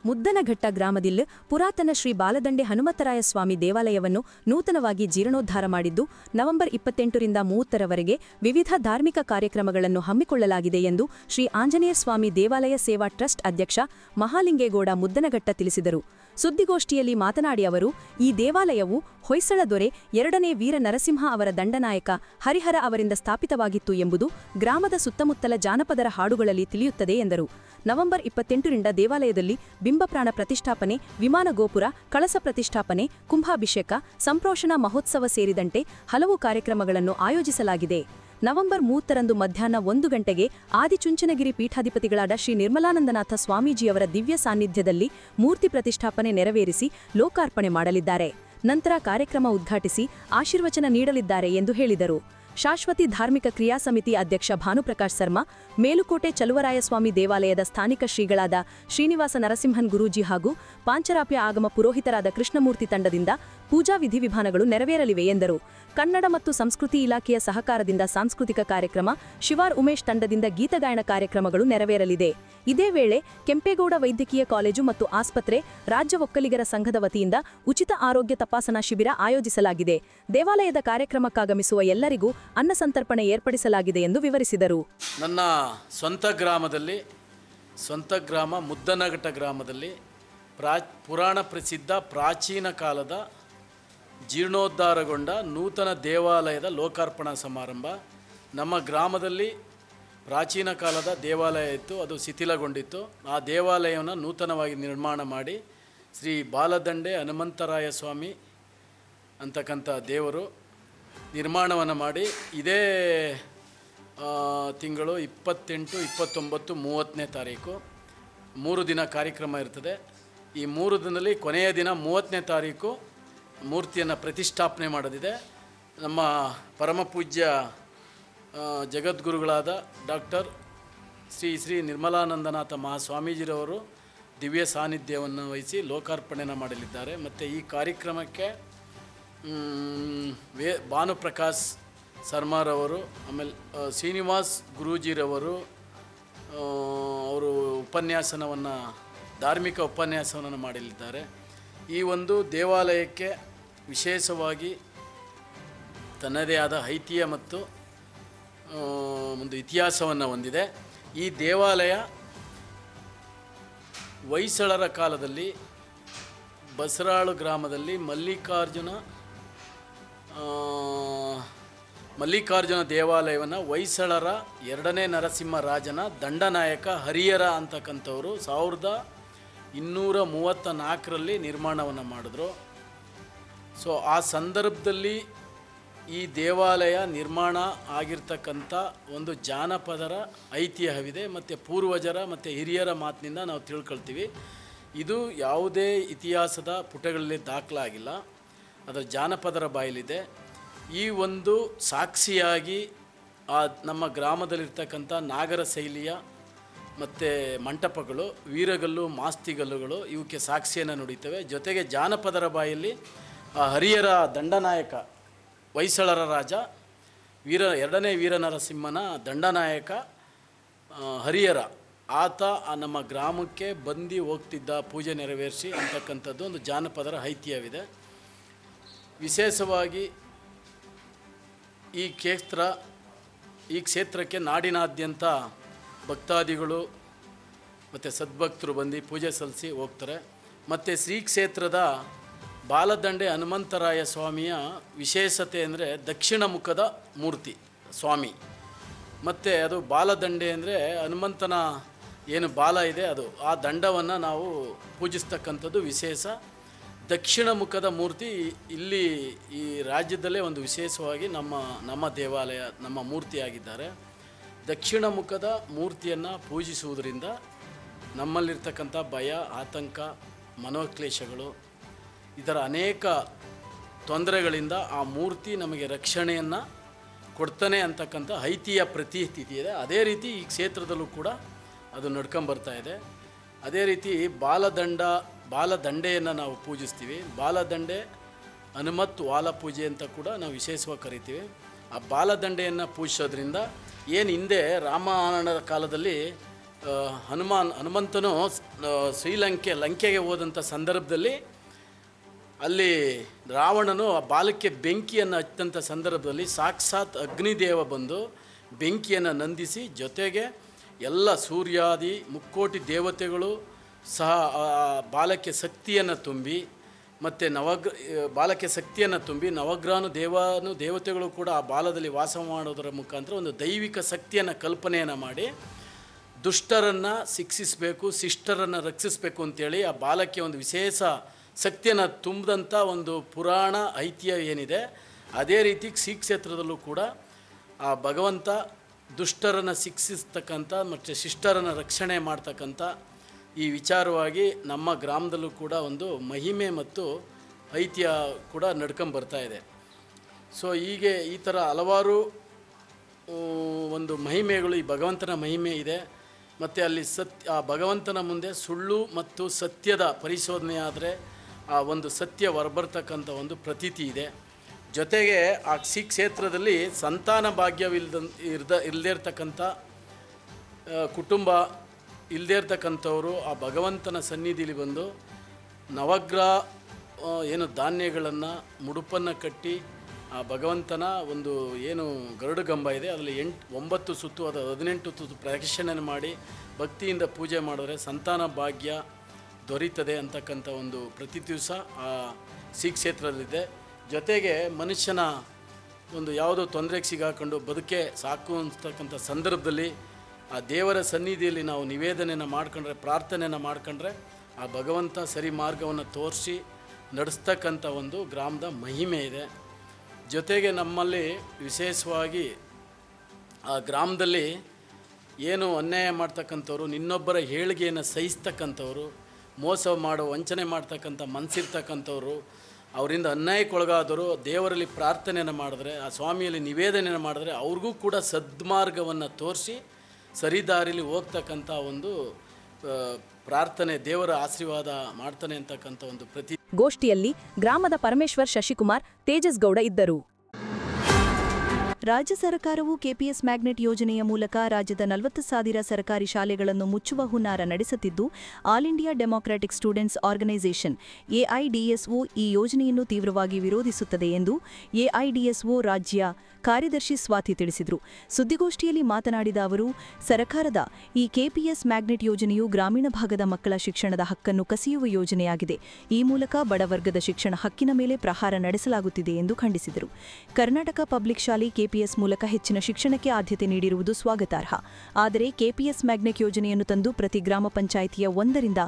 ಮುದ್ದನಘಟ್ಟ ಗ್ರಾಮದಿಲ್ ಪುರಾತನ ಶ್ರೀ ಬಾಲದಂಡೆ ಹನುಮತರಾಯಸ್ವಾಮಿ ದೇವಾಲಯವನ್ನು ನೂತನವಾಗಿ ಜೀರ್ಣೋದ್ಧಾರ ಮಾಡಿದ್ದು, ನವೆಂಬರ್ ಇಪ್ಪತ್ತೆಂಟರಿಂದ ಮೂವತ್ತರವರೆಗೆ ವಿವಿಧ ಧಾರ್ಮಿಕ ಕಾರ್ಯಕ್ರಮಗಳನ್ನು ಹಮ್ಮಿಕೊಳ್ಳಲಾಗಿದೆ ಎಂದು ಶ್ರೀ ಆಂಜನೇಯ ಸ್ವಾಮಿ ದೇವಾಲಯ ಸೇವಾ ಟ್ರಸ್ಟ್ ಅಧ್ಯಕ್ಷ ಮಹಾಲಿಂಗೇಗೌಡ ಮುದ್ದನಘಟ್ಟ ತಿಳಿಸಿದರು. ಸುದ್ದಿಗೋಷ್ಠಿಯಲ್ಲಿ ಮಾತನಾಡಿ ಅವರು, ಈ ದೇವಾಲಯವು ಹೊಯ್ಸಳ ದೊರೆ ಎರಡನೇ ವೀರ ನರಸಿಂಹ ಅವರ ದಂಡನಾಯಕ ಹರಿಹರ ಅವರಿಂದ ಸ್ಥಾಪಿತವಾಗಿತ್ತು ಎಂಬುದು ಗ್ರಾಮದ ಸುತ್ತಮುತ್ತಲ ಜಾನಪದರ ಹಾಡುಗಳಲ್ಲಿ ತಿಳಿಯುತ್ತದೆ ಎಂದರು. ನವೆಂಬರ್ ಇಪ್ಪತ್ತೆಂಟರಿಂದ ದೇವಾಲಯದಲ್ಲಿ ಬಿಂಬಪ್ರಾಣ ಪ್ರತಿಷ್ಠಾಪನೆ, ವಿಮಾನ ಗೋಪುರ, ಕಳಸ ಪ್ರತಿಷ್ಠಾಪನೆ, ಕುಂಭಾಭಿಷೇಕ, ಸಂಪ್ರೋಷಣಾ ಮಹೋತ್ಸವ ಸೇರಿದಂತೆ ಹಲವು ಕಾರ್ಯಕ್ರಮಗಳನ್ನು ಆಯೋಜಿಸಲಾಗಿದೆ. ನವೆಂಬರ್ ಮೂವತ್ತರಂದು ಮಧ್ಯಾಹ್ನ ಒಂದು ಗಂಟೆಗೆ ಆದಿಚುಂಚನಗಿರಿ ಪೀಠಾಧಿಪತಿಗಳಾದ ಶ್ರೀ ನಿರ್ಮಲಾನಂದನಾಥ ಸ್ವಾಮೀಜಿಯವರ ದಿವ್ಯ ಸಾನ್ನಿಧ್ಯದಲ್ಲಿ ಮೂರ್ತಿ ಪ್ರತಿಷ್ಠಾಪನೆ ನೆರವೇರಿಸಿ ಲೋಕಾರ್ಪಣೆ ಮಾಡಲಿದ್ದಾರೆ. ನಂತರ ಕಾರ್ಯಕ್ರಮ ಉದ್ಘಾಟಿಸಿ ಆಶೀರ್ವಚನ ನೀಡಲಿದ್ದಾರೆ ಎಂದು ಹೇಳಿದರು. ಶಾಶ್ವತಿ ಧಾರ್ಮಿಕ ಕ್ರಿಯಾ ಸಮಿತಿ ಅಧ್ಯಕ್ಷ ಭಾನುಪ್ರಕಾಶ್ ಶರ್ಮಾ, ಮೇಲುಕೋಟೆ ಚಲುವರಾಯಸ್ವಾಮಿ ದೇವಾಲಯದ ಸ್ಥಾನಿಕ ಶ್ರೀಗಳಾದ ಶ್ರೀನಿವಾಸ ನರಸಿಂಹನ್ ಗುರೂಜಿ ಹಾಗೂ ಪಾಂಚರಾಪ್ಯ ಆಗಮ ಪುರೋಹಿತರಾದ ಕೃಷ್ಣಮೂರ್ತಿ ತಂಡದಿಂದ ಪೂಜಾ ವಿಧಿವಿಧಾನಗಳು ನೆರವೇರಲಿವೆ ಎಂದರು. ಕನ್ನಡ ಮತ್ತು ಸಂಸ್ಕೃತಿ ಇಲಾಖೆಯ ಸಹಕಾರದಿಂದ ಸಾಂಸ್ಕೃತಿಕ ಕಾರ್ಯಕ್ರಮ, ಶಿವಾರ್ ಉಮೇಶ್ ತಂಡದಿಂದ ಗೀತಗಾಯನ ಕಾರ್ಯಕ್ರಮಗಳು ನೆರವೇರಲಿದೆ. ಇದೇ ವೇಳೆ ಕೆಂಪೇಗೌಡ ವೈದ್ಯಕೀಯ ಕಾಲೇಜು ಮತ್ತು ಆಸ್ಪತ್ರೆ, ರಾಜ್ಯ ಒಕ್ಕಲಿಗರ ಸಂಘದ ವತಿಯಿಂದ ಉಚಿತ ಆರೋಗ್ಯ ತಪಾಸಣಾ ಶಿಬಿರ ಆಯೋಜಿಸಲಾಗಿದೆ. ದೇವಾಲಯದ ಕಾರ್ಯಕ್ರಮಕ್ಕಾಗಮಿಸುವ ಎಲ್ಲರಿಗೂ ಅನ್ನ ಸಂತರ್ಪಣೆ ಏರ್ಪಡಿಸಲಾಗಿದೆ ಎಂದು ವಿವರಿಸಿದರು. ನನ್ನ ಸ್ವಂತ ಗ್ರಾಮದಲ್ಲಿ, ಸ್ವಂತ ಗ್ರಾಮ ಮುದ್ದನಘಟ್ಟ ಗ್ರಾಮದಲ್ಲಿ ಪ್ರಾ, ಪುರಾಣ ಪ್ರಸಿದ್ಧ ಪ್ರಾಚೀನ ಕಾಲದ ಜೀರ್ಣೋದ್ಧಾರಗೊಂಡ ನೂತನ ದೇವಾಲಯದ ಲೋಕಾರ್ಪಣಾ ಸಮಾರಂಭ. ನಮ್ಮ ಗ್ರಾಮದಲ್ಲಿ ಪ್ರಾಚೀನ ಕಾಲದ ದೇವಾಲಯ ಇತ್ತು, ಅದು ಶಿಥಿಲಗೊಂಡಿತ್ತು. ಆ ದೇವಾಲಯವನ್ನು ನೂತನವಾಗಿ ನಿರ್ಮಾಣ ಮಾಡಿ ಶ್ರೀ ಬಾಲದಂಡೆ ಹನುಮಂತರಾಯ ಸ್ವಾಮಿ ಅಂತಕ್ಕಂಥ ದೇವರು ನಿರ್ಮಾಣವನ್ನು ಮಾಡಿ ಇದೇ ತಿಂಗಳು ಇಪ್ಪತ್ತೆಂಟು, ಇಪ್ಪತ್ತೊಂಬತ್ತು, ಮೂವತ್ತನೇ ತಾರೀಕು. ಮೂರು ದಿನ ಕಾರ್ಯಕ್ರಮ ಇರ್ತದೆ. ಈ ಮೂರು ದಿನದಲ್ಲಿ ಕೊನೆಯ ದಿನ ಮೂವತ್ತನೇ ತಾರೀಕು ಮೂರ್ತಿಯನ್ನು ಪ್ರತಿಷ್ಠಾಪನೆ ಮಾಡೋದಿದೆ. ನಮ್ಮ ಪರಮ ಪೂಜ್ಯ ಜಗದ್ಗುರುಗಳಾದ ಡಾಕ್ಟರ್ ಶ್ರೀ ಶ್ರೀ ನಿರ್ಮಲಾನಂದನಾಥ ಮಹಾಸ್ವಾಮೀಜಿರವರು ದಿವ್ಯ ಸಾನ್ನಿಧ್ಯವನ್ನು ವಹಿಸಿ ಲೋಕಾರ್ಪಣೆಯನ್ನು ಮಾಡಲಿದ್ದಾರೆ. ಮತ್ತು ಈ ಕಾರ್ಯಕ್ರಮಕ್ಕೆ ವೇ, ಭಾನುಪ್ರಕಾಶ್ ಸರ್ಮಾರವರು ಆಮೇಲೆ ಶ್ರೀನಿವಾಸ್ ಗುರೂಜಿರವರು ಅವರು ಉಪನ್ಯಾಸನವನ್ನು, ಧಾರ್ಮಿಕ ಉಪನ್ಯಾಸವನ್ನು ಮಾಡಲಿದ್ದಾರೆ. ಈ ಒಂದು ದೇವಾಲಯಕ್ಕೆ ವಿಶೇಷವಾಗಿ ತನ್ನದೇ ಆದ ಐತಿಹ್ಯ ಮತ್ತು ಒಂದು ಇತಿಹಾಸವನ್ನು ಹೊಂದಿದೆ. ಈ ದೇವಾಲಯ ಹೊಯ್ಸಳರ ಕಾಲದಲ್ಲಿ ಬಸರಾಳು ಗ್ರಾಮದಲ್ಲಿ ಮಲ್ಲಿಕಾರ್ಜುನ ಮಲ್ಲಿಕಾರ್ಜುನ ದೇವಾಲಯವನ್ನು ಹೊಯ್ಸಳರ ಎರಡನೇ ನರಸಿಂಹರಾಜನ ದಂಡನಾಯಕ ಹರಿಯರ ಅಂತಕ್ಕಂಥವರು ಸಾವಿರದ ಇನ್ನೂರ ಮೂವತ್ತ ನಾಲ್ಕರಲ್ಲಿ ನಿರ್ಮಾಣವನ್ನು ಮಾಡಿದ್ರು. ಸೊ, ಆ ಸಂದರ್ಭದಲ್ಲಿ ಈ ದೇವಾಲಯ ನಿರ್ಮಾಣ ಆಗಿರ್ತಕ್ಕಂಥ ಒಂದು ಜಾನಪದರ ಐತಿಹ್ಯವಿದೆ ಮತ್ತು ಪೂರ್ವಜರ ಮತ್ತು ಹಿರಿಯರ ಮಾತಿನಿಂದ ನಾವು ತಿಳ್ಕೊಳ್ತೀವಿ. ಇದು ಯಾವುದೇ ಇತಿಹಾಸದ ಪುಟಗಳಲ್ಲಿ ದಾಖಲಾಗಿಲ್ಲ. ಅದರ ಜಾನಪದರ ಬಾಯಲಿದೆ ಈ ಒಂದು ಸಾಕ್ಷಿಯಾಗಿ ಆ ನಮ್ಮ ಗ್ರಾಮದಲ್ಲಿರ್ತಕ್ಕಂಥ ನಾಗರ ಶೈಲಿಯ ಮತ್ತು ಮಂಟಪಗಳು, ವೀರಗಲ್ಲು, ಮಾಸ್ತಿಗಲ್ಲುಗಳು ಇವಕ್ಕೆ ಸಾಕ್ಷಿಯನ್ನು ನುಡಿತವೆ. ಜೊತೆಗೆ ಜಾನಪದರ ಬಾಯಲ್ಲಿ ಆ ಹರಿಯರ ದಂಡನಾಯಕ, ಹೊಯ್ಸಳರ ರಾಜ, ವೀರ, ಎರಡನೇ ವೀರನರಸಿಂಹನ ದಂಡನಾಯಕ ಹರಿಯರ ಆತ ಆ ನಮ್ಮ ಗ್ರಾಮಕ್ಕೆ ಬಂದು ಹೋಗ್ತಿದ್ದ, ಪೂಜೆ ನೆರವೇರಿಸಿ ಅಂತಕ್ಕಂಥದ್ದು ಒಂದು ಜಾನಪದರ ಐತಿಹ್ಯವಿದೆ. ವಿಶೇಷವಾಗಿ ಈ ಕ್ಷೇತ್ರ, ಈ ಕ್ಷೇತ್ರಕ್ಕೆ ನಾಡಿನಾದ್ಯಂತ ಭಕ್ತಾದಿಗಳು ಮತ್ತು ಸದ್ಭಕ್ತರು ಬಂದು ಪೂಜೆ ಸಲ್ಲಿಸಿ ಹೋಗ್ತಾರೆ. ಮತ್ತು ಶ್ರೀ ಕ್ಷೇತ್ರದ ಬಾಲದಂಡೆ ಹನುಮಂತರಾಯ ಸ್ವಾಮಿಯ ವಿಶೇಷತೆ ಅಂದರೆ ದಕ್ಷಿಣ ಮುಖದ ಮೂರ್ತಿ, ಸ್ವಾಮಿ. ಮತ್ತು ಅದು ಬಾಲದಂಡೆ ಅಂದರೆ ಹನುಮಂತನ ಏನು ಬಾಲ ಇದೆ ಅದು, ಆ ದಂಡವನ್ನು ನಾವು ಪೂಜಿಸ್ತಕ್ಕಂಥದ್ದು ವಿಶೇಷ. ದಕ್ಷಿಣ ಮುಖದ ಮೂರ್ತಿ ಇಲ್ಲಿ ಈ ರಾಜ್ಯದಲ್ಲೇ ಒಂದು ವಿಶೇಷವಾಗಿ ನಮ್ಮ ನಮ್ಮ ದೇವಾಲಯ, ನಮ್ಮ ಮೂರ್ತಿಯಾಗಿದ್ದಾರೆ. ದಕ್ಷಿಣ ಮುಖದ ಮೂರ್ತಿಯನ್ನು ಪೂಜಿಸುವುದರಿಂದ ನಮ್ಮಲ್ಲಿರ್ತಕ್ಕಂಥ ಭಯ, ಆತಂಕ, ಮನೋಕ್ಲೇಶಗಳು, ಇದರ ಅನೇಕ ತೊಂದರೆಗಳಿಂದ ಆ ಮೂರ್ತಿ ನಮಗೆ ರಕ್ಷಣೆಯನ್ನು ಕೊಡ್ತಾನೆ ಅಂತಕ್ಕಂಥ ಐತಿಹ್ಯ ಪ್ರತೀತಿ ಇದೆ. ಅದೇ ರೀತಿ ಈ ಕ್ಷೇತ್ರದಲ್ಲೂ ಕೂಡ ಅದು ನಡ್ಕೊಂಬರ್ತಾ ಇದೆ. ಅದೇ ರೀತಿ ಬಾಲದಂಡ ಬಾಲದಂಡೆಯನ್ನು ನಾವು ಪೂಜಿಸ್ತೀವಿ. ಬಾಲದಂಡೆ, ಹನುಮತ್ ವಾಲ ಪೂಜೆ ಅಂತ ಕೂಡ ನಾವು ವಿಶೇಷವಾಗಿ ಕರಿತೀವಿ. ಆ ಬಾಲದಂಡೆಯನ್ನು ಪೂಜಿಸೋದ್ರಿಂದ ಏನು ಹಿಂದೆ ರಾಮಾಯಣದ ಕಾಲದಲ್ಲಿ ಹನುಮಾನ್, ಹನುಮಂತನು ಶ್ರೀಲಂಕೆ, ಲಂಕೆಗೆ ಹೋದಂಥ ಸಂದರ್ಭದಲ್ಲಿ ಅಲ್ಲಿ ರಾವಣನು ಆ ಬಾಲಕ್ಕೆ ಬೆಂಕಿಯನ್ನು ಹಚ್ಚಿದಂಥ ಸಂದರ್ಭದಲ್ಲಿ ಸಾಕ್ಷಾತ್ ಅಗ್ನಿದೇವ ಬಂದು ಬೆಂಕಿಯನ್ನು ನಂದಿಸಿ ಜೊತೆಗೆ ಎಲ್ಲ ಸೂರ್ಯಾದಿ, ಮುಕ್ಕೋಟಿ ದೇವತೆಗಳು ಸಹ ಬಾಲಕ್ಕೆ ಶಕ್ತಿಯನ್ನು ತುಂಬಿ ಮತ್ತು ನವಗ್ರ ಬಾಲಕ್ಕೆ ಶಕ್ತಿಯನ್ನು ತುಂಬಿ ನವಗ್ರಹನು ದೇವನು ದೇವತೆಗಳು ಕೂಡ ಆ ಬಾಲದಲ್ಲಿ ವಾಸ ಮಾಡೋದರ ಮುಖಾಂತರ ಒಂದು ದೈವಿಕ ಶಕ್ತಿಯನ್ನು ಕಲ್ಪನೆಯನ್ನು ಮಾಡಿ ದುಷ್ಟರನ್ನು ಶಿಕ್ಷಿಸಬೇಕು, ಶಿಷ್ಟರನ್ನು ರಕ್ಷಿಸಬೇಕು ಅಂತೇಳಿ ಆ ಬಾಲಕ್ಕೆ ಒಂದು ವಿಶೇಷ ಶಕ್ತಿಯನ್ನು ತುಂಬಿದಂಥ ಒಂದು ಪುರಾಣ ಐತಿಹ್ಯ ಏನಿದೆ. ಅದೇ ರೀತಿ ಶ್ರೀ ಕ್ಷೇತ್ರದಲ್ಲೂ ಕೂಡ ಆ ಭಗವಂತ ದುಷ್ಟರನ್ನು ಶಿಕ್ಷಿಸ್ತಕ್ಕಂಥ ಮತ್ತು ಶಿಷ್ಟರನ್ನು ರಕ್ಷಣೆ ಮಾಡ್ತಕ್ಕಂಥ ಈ ವಿಚಾರವಾಗಿ ನಮ್ಮ ಗ್ರಾಮದಲ್ಲೂ ಕೂಡ ಒಂದು ಮಹಿಮೆ ಮತ್ತು ಐತಿಹ್ಯ ಕೂಡ ನಡ್ಕೊಂಬರ್ತಾ ಇದೆ. ಸೊ ಹೀಗೆ ಈ ಥರ ಹಲವಾರು ಒಂದು ಮಹಿಮೆಗಳು, ಈ ಭಗವಂತನ ಮಹಿಮೆ ಇದೆ. ಮತ್ತು ಅಲ್ಲಿ ಸತ್ಯ ಆ ಭಗವಂತನ ಮುಂದೆ ಸುಳ್ಳು ಮತ್ತು ಸತ್ಯದ ಪರಿಶೋಧನೆ ಆದರೆ ಆ ಒಂದು ಸತ್ಯ ಹೊರಬರ್ತಕ್ಕಂಥ ಒಂದು ಪ್ರತೀತಿ ಇದೆ. ಜೊತೆಗೆ ಆ ಶ್ರೀ ಕ್ಷೇತ್ರದಲ್ಲಿ ಸಂತಾನ ಭಾಗ್ಯವಿಲ್ದ ಇರ್ದ ಇಲ್ಲದೇ ಇರತಕ್ಕಂಥ ಕುಟುಂಬ ಇಲ್ಲದೇ ಇರ್ತಕ್ಕಂಥವರು ಆ ಭಗವಂತನ ಸನ್ನಿಧಿಲಿ ಬಂದು ನವಗ್ರಹ ಏನು ಧಾನ್ಯಗಳನ್ನು, ಮುಡುಪನ್ನು ಕಟ್ಟಿ ಆ ಭಗವಂತನ ಒಂದು ಏನು ಗರುಡಗಂಬ ಇದೆ, ಅದರಲ್ಲಿ ಎಂಟು, ಒಂಬತ್ತು ಸುತ್ತು, ಅದು ಹದಿನೆಂಟು ಸುತ್ತು ಪ್ರದಕ್ಷಿಣೆ ಮಾಡಿ ಭಕ್ತಿಯಿಂದ ಪೂಜೆ ಮಾಡಿದ್ರೆ ಸಂತಾನ ಭಾಗ್ಯ ದೊರೀತದೆ ಅಂತಕ್ಕಂಥ ಒಂದು ಪ್ರತಿ ದಿವಸ ಆ ಶ್ರೀ ಕ್ಷೇತ್ರದಲ್ಲಿದೆ. ಜೊತೆಗೆ ಮನುಷ್ಯನ ಒಂದು ಯಾವುದೋ ತೊಂದರೆಗೆ ಸಿಗಾಕೊಂಡು ಬದುಕೆ ಸಾಕು ಅಂತಕ್ಕಂಥ ಸಂದರ್ಭದಲ್ಲಿ ಆ ದೇವರ ಸನ್ನಿಧಿಯಲ್ಲಿ ನಾವು ನಿವೇದನೆಯನ್ನು ಮಾಡ್ಕೊಂಡ್ರೆ, ಪ್ರಾರ್ಥನೆಯನ್ನು ಮಾಡ್ಕೊಂಡ್ರೆ, ಆ ಭಗವಂತ ಸರಿ ಮಾರ್ಗವನ್ನು ತೋರಿಸಿ ನಡೆಸ್ತಕ್ಕಂಥ ಒಂದು ಗ್ರಾಮದ ಮಹಿಮೆ ಇದೆ. ಜೊತೆಗೆ ನಮ್ಮಲ್ಲಿ ವಿಶೇಷವಾಗಿ ಆ ಗ್ರಾಮದಲ್ಲಿ ಏನು ಅನ್ಯಾಯ ಮಾಡ್ತಕ್ಕಂಥವ್ರು, ನಿನ್ನೊಬ್ಬರ ಏಳಿಗೆಯನ್ನು ಸಹಿಸ್ತಕ್ಕಂಥವ್ರು, ಮೋಸ ಮಾಡೋ, ವಂಚನೆ ಮಾಡ್ತಕ್ಕಂಥ ಮನಸ್ಸಿರ್ತಕ್ಕಂಥವ್ರು ಅವರಿಂದ ಅನ್ಯಾಯಕ್ಕೊಳಗಾದರೂ ದೇವರಲ್ಲಿ ಪ್ರಾರ್ಥನೆಯನ್ನು ಮಾಡಿದ್ರೆ, ಆ ಸ್ವಾಮಿಯಲ್ಲಿ ನಿವೇದನೆಯನ್ನು ಮಾಡಿದ್ರೆ, ಅವ್ರಿಗೂ ಕೂಡ ಸದ್ಮಾರ್ಗವನ್ನು ತೋರಿಸಿ ಸರಿದಾರಿಲಿ ಹೋಗ್ತಕ್ಕಂಥ ಒಂದು ಪ್ರಾರ್ಥನೆ, ದೇವರ ಆಶೀರ್ವಾದ ಮಾಡ್ತಾನೆ ಅಂತಕ್ಕಂಥ ಒಂದು ಪ್ರತಿ ಗೋಷ್ಠಿಯಲ್ಲಿ ಗ್ರಾಮದ ಪರಮೇಶ್ವರ್ ಶಶಿಕುಮಾರ್ ತೇಜಸ್ಗೌಡ ಇದ್ದರು. ರಾಜ್ಯ ಸರ್ಕಾರವು ಕೆಪಿಎಸ್ ಮ್ಯಾಗ್ನೆಟ್ ಯೋಜನೆಯ ಮೂಲಕ ರಾಜ್ಯದ ನಲವತ್ತು ಸಾವಿರ ಸರ್ಕಾರಿ ಶಾಲೆಗಳನ್ನು ಮುಚ್ಚುವ ಹುನ್ನಾರ ನಡೆಸುತ್ತಿದ್ದು, all India democratic students organisation AIDSO ಈ ಯೋಜನೆಯನ್ನು ತೀವ್ರವಾಗಿ ವಿರೋಧಿಸುತ್ತದೆ ಎಂದು ಎಐಡಿಎಸ್ಒ ರಾಜ್ಯ ಕಾರ್ಯದರ್ಶಿ ಸ್ವಾತಿ ತಿಳಿಸಿದರು. ಸುದ್ದಿಗೋಷ್ಠಿಯಲ್ಲಿ ಮಾತನಾಡಿದ ಅವರು, ಸರ್ಕಾರದ ಈ ಕೆಪಿಎಸ್ ಮ್ಯಾಗ್ನೆಟ್ ಯೋಜನೆಯು ಗ್ರಾಮೀಣ ಭಾಗದ ಮಕ್ಕಳ ಶಿಕ್ಷಣದ ಹಕ್ಕನ್ನು ಕಸಿಯುವ ಯೋಜನೆಯಾಗಿದೆ. ಈ ಮೂಲಕ ಬಡವರ್ಗದ ಶಿಕ್ಷಣ ಹಕ್ಕಿನ ಮೇಲೆ ಪ್ರಹಾರ ನಡೆಸಲಾಗುತ್ತಿದೆ ಎಂದು ಖಂಡಿಸಿದರು. ಕರ್ನಾಟಕ ಪಬ್ಲಿಕ್ ಶಾಲೆ ಕೆಪಿಎಸ್ ಮೂಲಕ ಹೆಚ್ಚಿನ ಶಿಕ್ಷಣಕ್ಕೆ ಆದ್ಯತೆ ನೀಡಿರುವುದು ಸ್ವಾಗತಾರ್ಹ. ಆದರೆ ಕೆಪಿಎಸ್ ಮ್ಯಾಗ್ನೆಟ್ ಯೋಜನೆಯನ್ನು ತಂದು ಪ್ರತಿ ಗ್ರಾಮ ಪಂಚಾಯಿತಿಯ ಒಂದರಿಂದ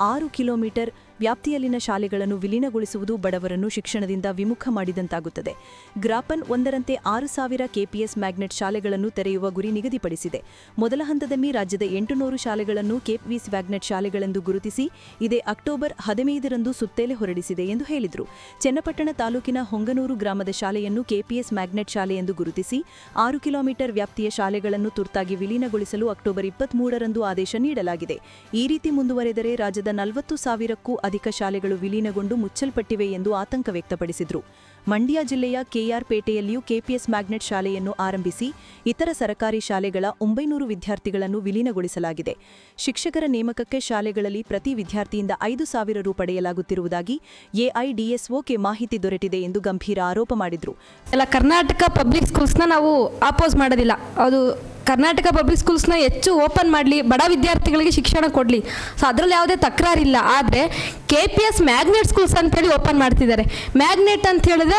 ಆರು ಕಿಲೋಮೀಟರ್ ವ್ಯಾಪ್ತಿಯಲ್ಲಿನ ಶಾಲೆಗಳನ್ನು ವಿಲೀನಗೊಳಿಸುವುದು ಬಡವರನ್ನು ಶಿಕ್ಷಣದಿಂದ ವಿಮುಖ ಮಾಡಿದಂತಾಗುತ್ತದೆ. ಗ್ರಾಪನ್ ಒಂದರಂತೆ ಆರು ಸಾವಿರ ಕೆಪಿಎಸ್ ಮ್ಯಾಗ್ನೆಟ್ ಶಾಲೆಗಳನ್ನು ತೆರೆಯುವ ಗುರಿ ನಿಗದಿಪಡಿಸಿದೆ. ಮೊದಲ ಹಂತದಲ್ಲಿ ರಾಜ್ಯದ ಎಂಟುನೂರು ಶಾಲೆಗಳನ್ನು ಕೆಪಿಎಸ್ ಮ್ಯಾಗ್ನೆಟ್ ಶಾಲೆಗಳೆಂದು ಗುರುತಿಸಿ, ಇದೇ ಅಕ್ಟೋಬರ್ ಹದಿನೈದರಂದು ಸುತ್ತೇಲೆ ಹೊರಡಿಸಿದೆ ಎಂದು ಹೇಳಿದರು. ಚನ್ನಪಟ್ಟಣ ತಾಲೂಕಿನ ಹೊಂಗನೂರು ಗ್ರಾಮದ ಶಾಲೆಯನ್ನು ಕೆಪಿಎಸ್ ಮ್ಯಾಗ್ನೆಟ್ ಶಾಲೆ ಎಂದು ಗುರುತಿಸಿ, ಆರು ಕಿಲೋಮೀಟರ್ ವ್ಯಾಪ್ತಿಯ ಶಾಲೆಗಳನ್ನು ತುರ್ತಾಗಿ ವಿಲೀನಗೊಳಿಸಲು ಅಕ್ಟೋಬರ್ ಇಪ್ಪತ್ಮೂರರಂದು ಆದೇಶ ನೀಡಲಾಗಿದೆ. ಈ ರೀತಿ ಮುಂದುವರೆದರೆ ರಾಜ್ಯದ ನಲವತ್ತು ಸಾವಿರಕ್ಕೂ ಅಧಿಕ ಶಾಲೆಗಳು ವಿಲೀನಗೊಂಡು ಮುಚ್ಚಲ್ಪಟ್ಟಿವೆ ಎಂದು ಆತಂಕ ವ್ಯಕ್ತಪಡಿಸಿದರು. ಮಂಡ್ಯ ಜಿಲ್ಲೆಯ ಕೆಆರ್ ಪೇಟೆಯಲ್ಲಿಯೂ ಕೆಪಿಎಸ್ ಮ್ಯಾಗ್ನೆಟ್ ಶಾಲೆಯನ್ನು ಆರಂಭಿಸಿ ಇತರ ಸರಕಾರಿ ಶಾಲೆಗಳ ಒಂಬೈನೂರು ವಿದ್ಯಾರ್ಥಿಗಳನ್ನು ವಿಲೀನಗೊಳಿಸಲಾಗಿದೆ. ಶಿಕ್ಷಕರ ನೇಮಕಕ್ಕೆ ಶಾಲೆಗಳಲ್ಲಿ ಪ್ರತಿ ವಿದ್ಯಾರ್ಥಿಯಿಂದ ಐದು ಸಾವಿರ ರು ಪಡೆಯಲಾಗುತ್ತಿರುವುದಾಗಿ ಎಐಡಿಎಸ್ಒಕೆ ಮಾಹಿತಿ ದೊರೆತಿದೆ ಎಂದು ಗಂಭೀರ ಆರೋಪ ಮಾಡಿದರು. ಎಲ್ಲ ಕರ್ನಾಟಕ ಪಬ್ಲಿಕ್ ಸ್ಕೂಲ್ಸ್ನ ನಾವು ಆಪೋಸ್ ಮಾಡೋದಿಲ್ಲ. ಅದು ಕರ್ನಾಟಕ ಪಬ್ಲಿಕ್ ಸ್ಕೂಲ್ಸ್ನ ಹೆಚ್ಚು ಓಪನ್ ಮಾಡಲಿ, ಬಡ ವಿದ್ಯಾರ್ಥಿಗಳಿಗೆ ಶಿಕ್ಷಣ ಕೊಡಲಿ. ಸೊ, ಅದರಲ್ಲಿ ಯಾವುದೇ ತಕರಾರಿಲ್ಲ. ಆದರೆ K P S magnet schools ಅಂತೇಳಿ ಓಪನ್ ಮಾಡ್ತಿದ್ದಾರೆ. ಮ್ಯಾಗ್ನೆಟ್ ಅಂತ ಹೇಳಿದ್ರೆ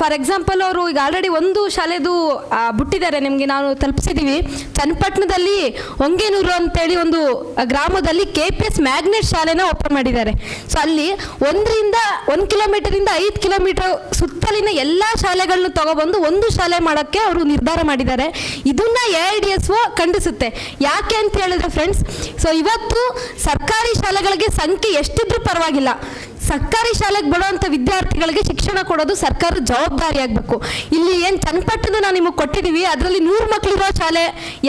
ಫಾರ್ ಎಕ್ಸಾಂಪಲ್ ಅವರು ಈಗ ಆಲ್ರೆಡಿ ಒಂದು ಶಾಲೆದು ಬಿಟ್ಟಿದ್ದಾರೆ. ನಿಮಗೆ ನಾವು ತಲುಪಿಸಿದ್ದೀವಿ ಚನ್ನಪಟ್ಟಣದಲ್ಲಿ ಹೊಂಗೇನೂರು ಅಂತೇಳಿ ಒಂದು ಗ್ರಾಮದಲ್ಲಿ ಕೆ ಪಿ ಎಸ್ ಮ್ಯಾಗ್ನೆಟ್ ಶಾಲೆನ ಓಪನ್ ಮಾಡಿದ್ದಾರೆ. ಸೊ ಅಲ್ಲಿ ಒಂದರಿಂದ, ಒಂದು ಕಿಲೋಮೀಟರಿಂದ ಐದು ಕಿಲೋಮೀಟರ್ ಸುತ್ತಲಿನ ಎಲ್ಲ ಶಾಲೆಗಳನ್ನ ತಗೊಬಂದು ಒಂದು ಶಾಲೆ ಮಾಡೋಕ್ಕೆ ಅವರು ನಿರ್ಧಾರ ಮಾಡಿದ್ದಾರೆ. ಇದನ್ನ A I D S O ಖಂಡಿಸುತ್ತೆ. ಯಾಕೆ ಅಂತ ಹೇಳಿದ್ರೆ ಫ್ರೆಂಡ್ಸ್ ಸೊ ಇವತ್ತು ಸರ್ಕಾರಿ ಶಾಲೆಗಳಿಗೆ ಸಂಖ್ಯೆ ಎಷ್ಟಿದ್ರೂ ಪರವಾಗಿಲ್ಲ. ಸರ್ಕಾರಿ ಶಾಲೆಗೆ ಬರುವಂಥ ವಿದ್ಯಾರ್ಥಿಗಳಿಗೆ ಶಿಕ್ಷಣ ಕೊಡೋದು ಸರ್ಕಾರದ ಜವಾಬ್ದಾರಿ ಆಗಬೇಕು. ಇಲ್ಲಿ ಏನು ಚನ್ನಪಟ್ಟಣ ನಾವು ನಿಮಗೆ ಕೊಟ್ಟಿದ್ದೀವಿ ಅದರಲ್ಲಿ ನೂರು ಮಕ್ಕಳಿರೋ ಶಾಲೆ,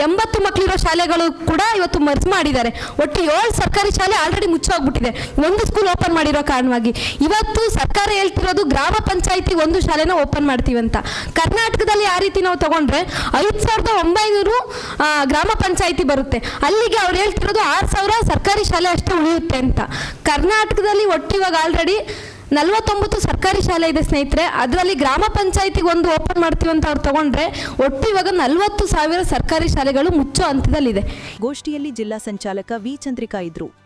ಎಂಬತ್ತು ಮಕ್ಕಳಿರೋ ಶಾಲೆಗಳು ಕೂಡ ಇವತ್ತು ಮರ್ಜ್ ಮಾಡಿದ್ದಾರೆ. ಒಟ್ಟು ಏಳು ಸರ್ಕಾರಿ ಶಾಲೆ ಆಲ್ರೆಡಿ ಮುಚ್ಚೋಗ್ಬಿಟ್ಟಿದೆ. ಒಂದು ಸ್ಕೂಲ್ ಓಪನ್ ಮಾಡಿರೋ ಕಾರಣವಾಗಿ. ಇವತ್ತು ಸರ್ಕಾರ ಹೇಳ್ತಿರೋದು ಗ್ರಾಮ ಪಂಚಾಯತಿ ಒಂದು ಶಾಲೆನ ಓಪನ್ ಮಾಡ್ತೀವಿ ಅಂತ ಕರ್ನಾಟಕದಲ್ಲಿ ಆ ರೀತಿ ನಾವು ತಗೊಂಡ್ರೆ ಐದು ಸಾವಿರದ ಒಂಬೈನೂರು ಗ್ರಾಮ ಪಂಚಾಯಿತಿ ಬರುತ್ತೆ. ಅಲ್ಲಿಗೆ ಅವ್ರು ಹೇಳ್ತಿರೋದು ಆರು ಸಾವಿರ ಸರ್ಕಾರಿ ಶಾಲೆ ಅಷ್ಟೇ ಉಳಿಯುತ್ತೆ ಅಂತ. ಕರ್ನಾಟಕದಲ್ಲಿ ಒಟ್ಟು ಇವಾಗ ಆಲ್ರೆಡಿ ನಲವತ್ತೊಂಬತ್ತು ಸರ್ಕಾರಿ ಶಾಲೆ ಇದೆ ಸ್ನೇಹಿತರೆ. ಅದರಲ್ಲಿ ಗ್ರಾಮ ಪಂಚಾಯತಿಗೆ ಒಂದು ಓಪನ್ ಮಾಡ್ತೀವಿ ಅಂತ ಅವ್ರು ತಗೊಂಡ್ರೆ ಒಟ್ಟು ಇವಾಗ ನಲವತ್ತು ಸಾವಿರ ಸರ್ಕಾರಿ ಶಾಲೆಗಳು ಮುಚ್ಚೋ ಹಂತದಲ್ಲಿದೆ. ಗೋಷ್ಠಿಯಲ್ಲಿ ಜಿಲ್ಲಾ ಸಂಚಾಲಕ ವಿ ಚಂದ್ರಿಕಾ ಇದ್ರು.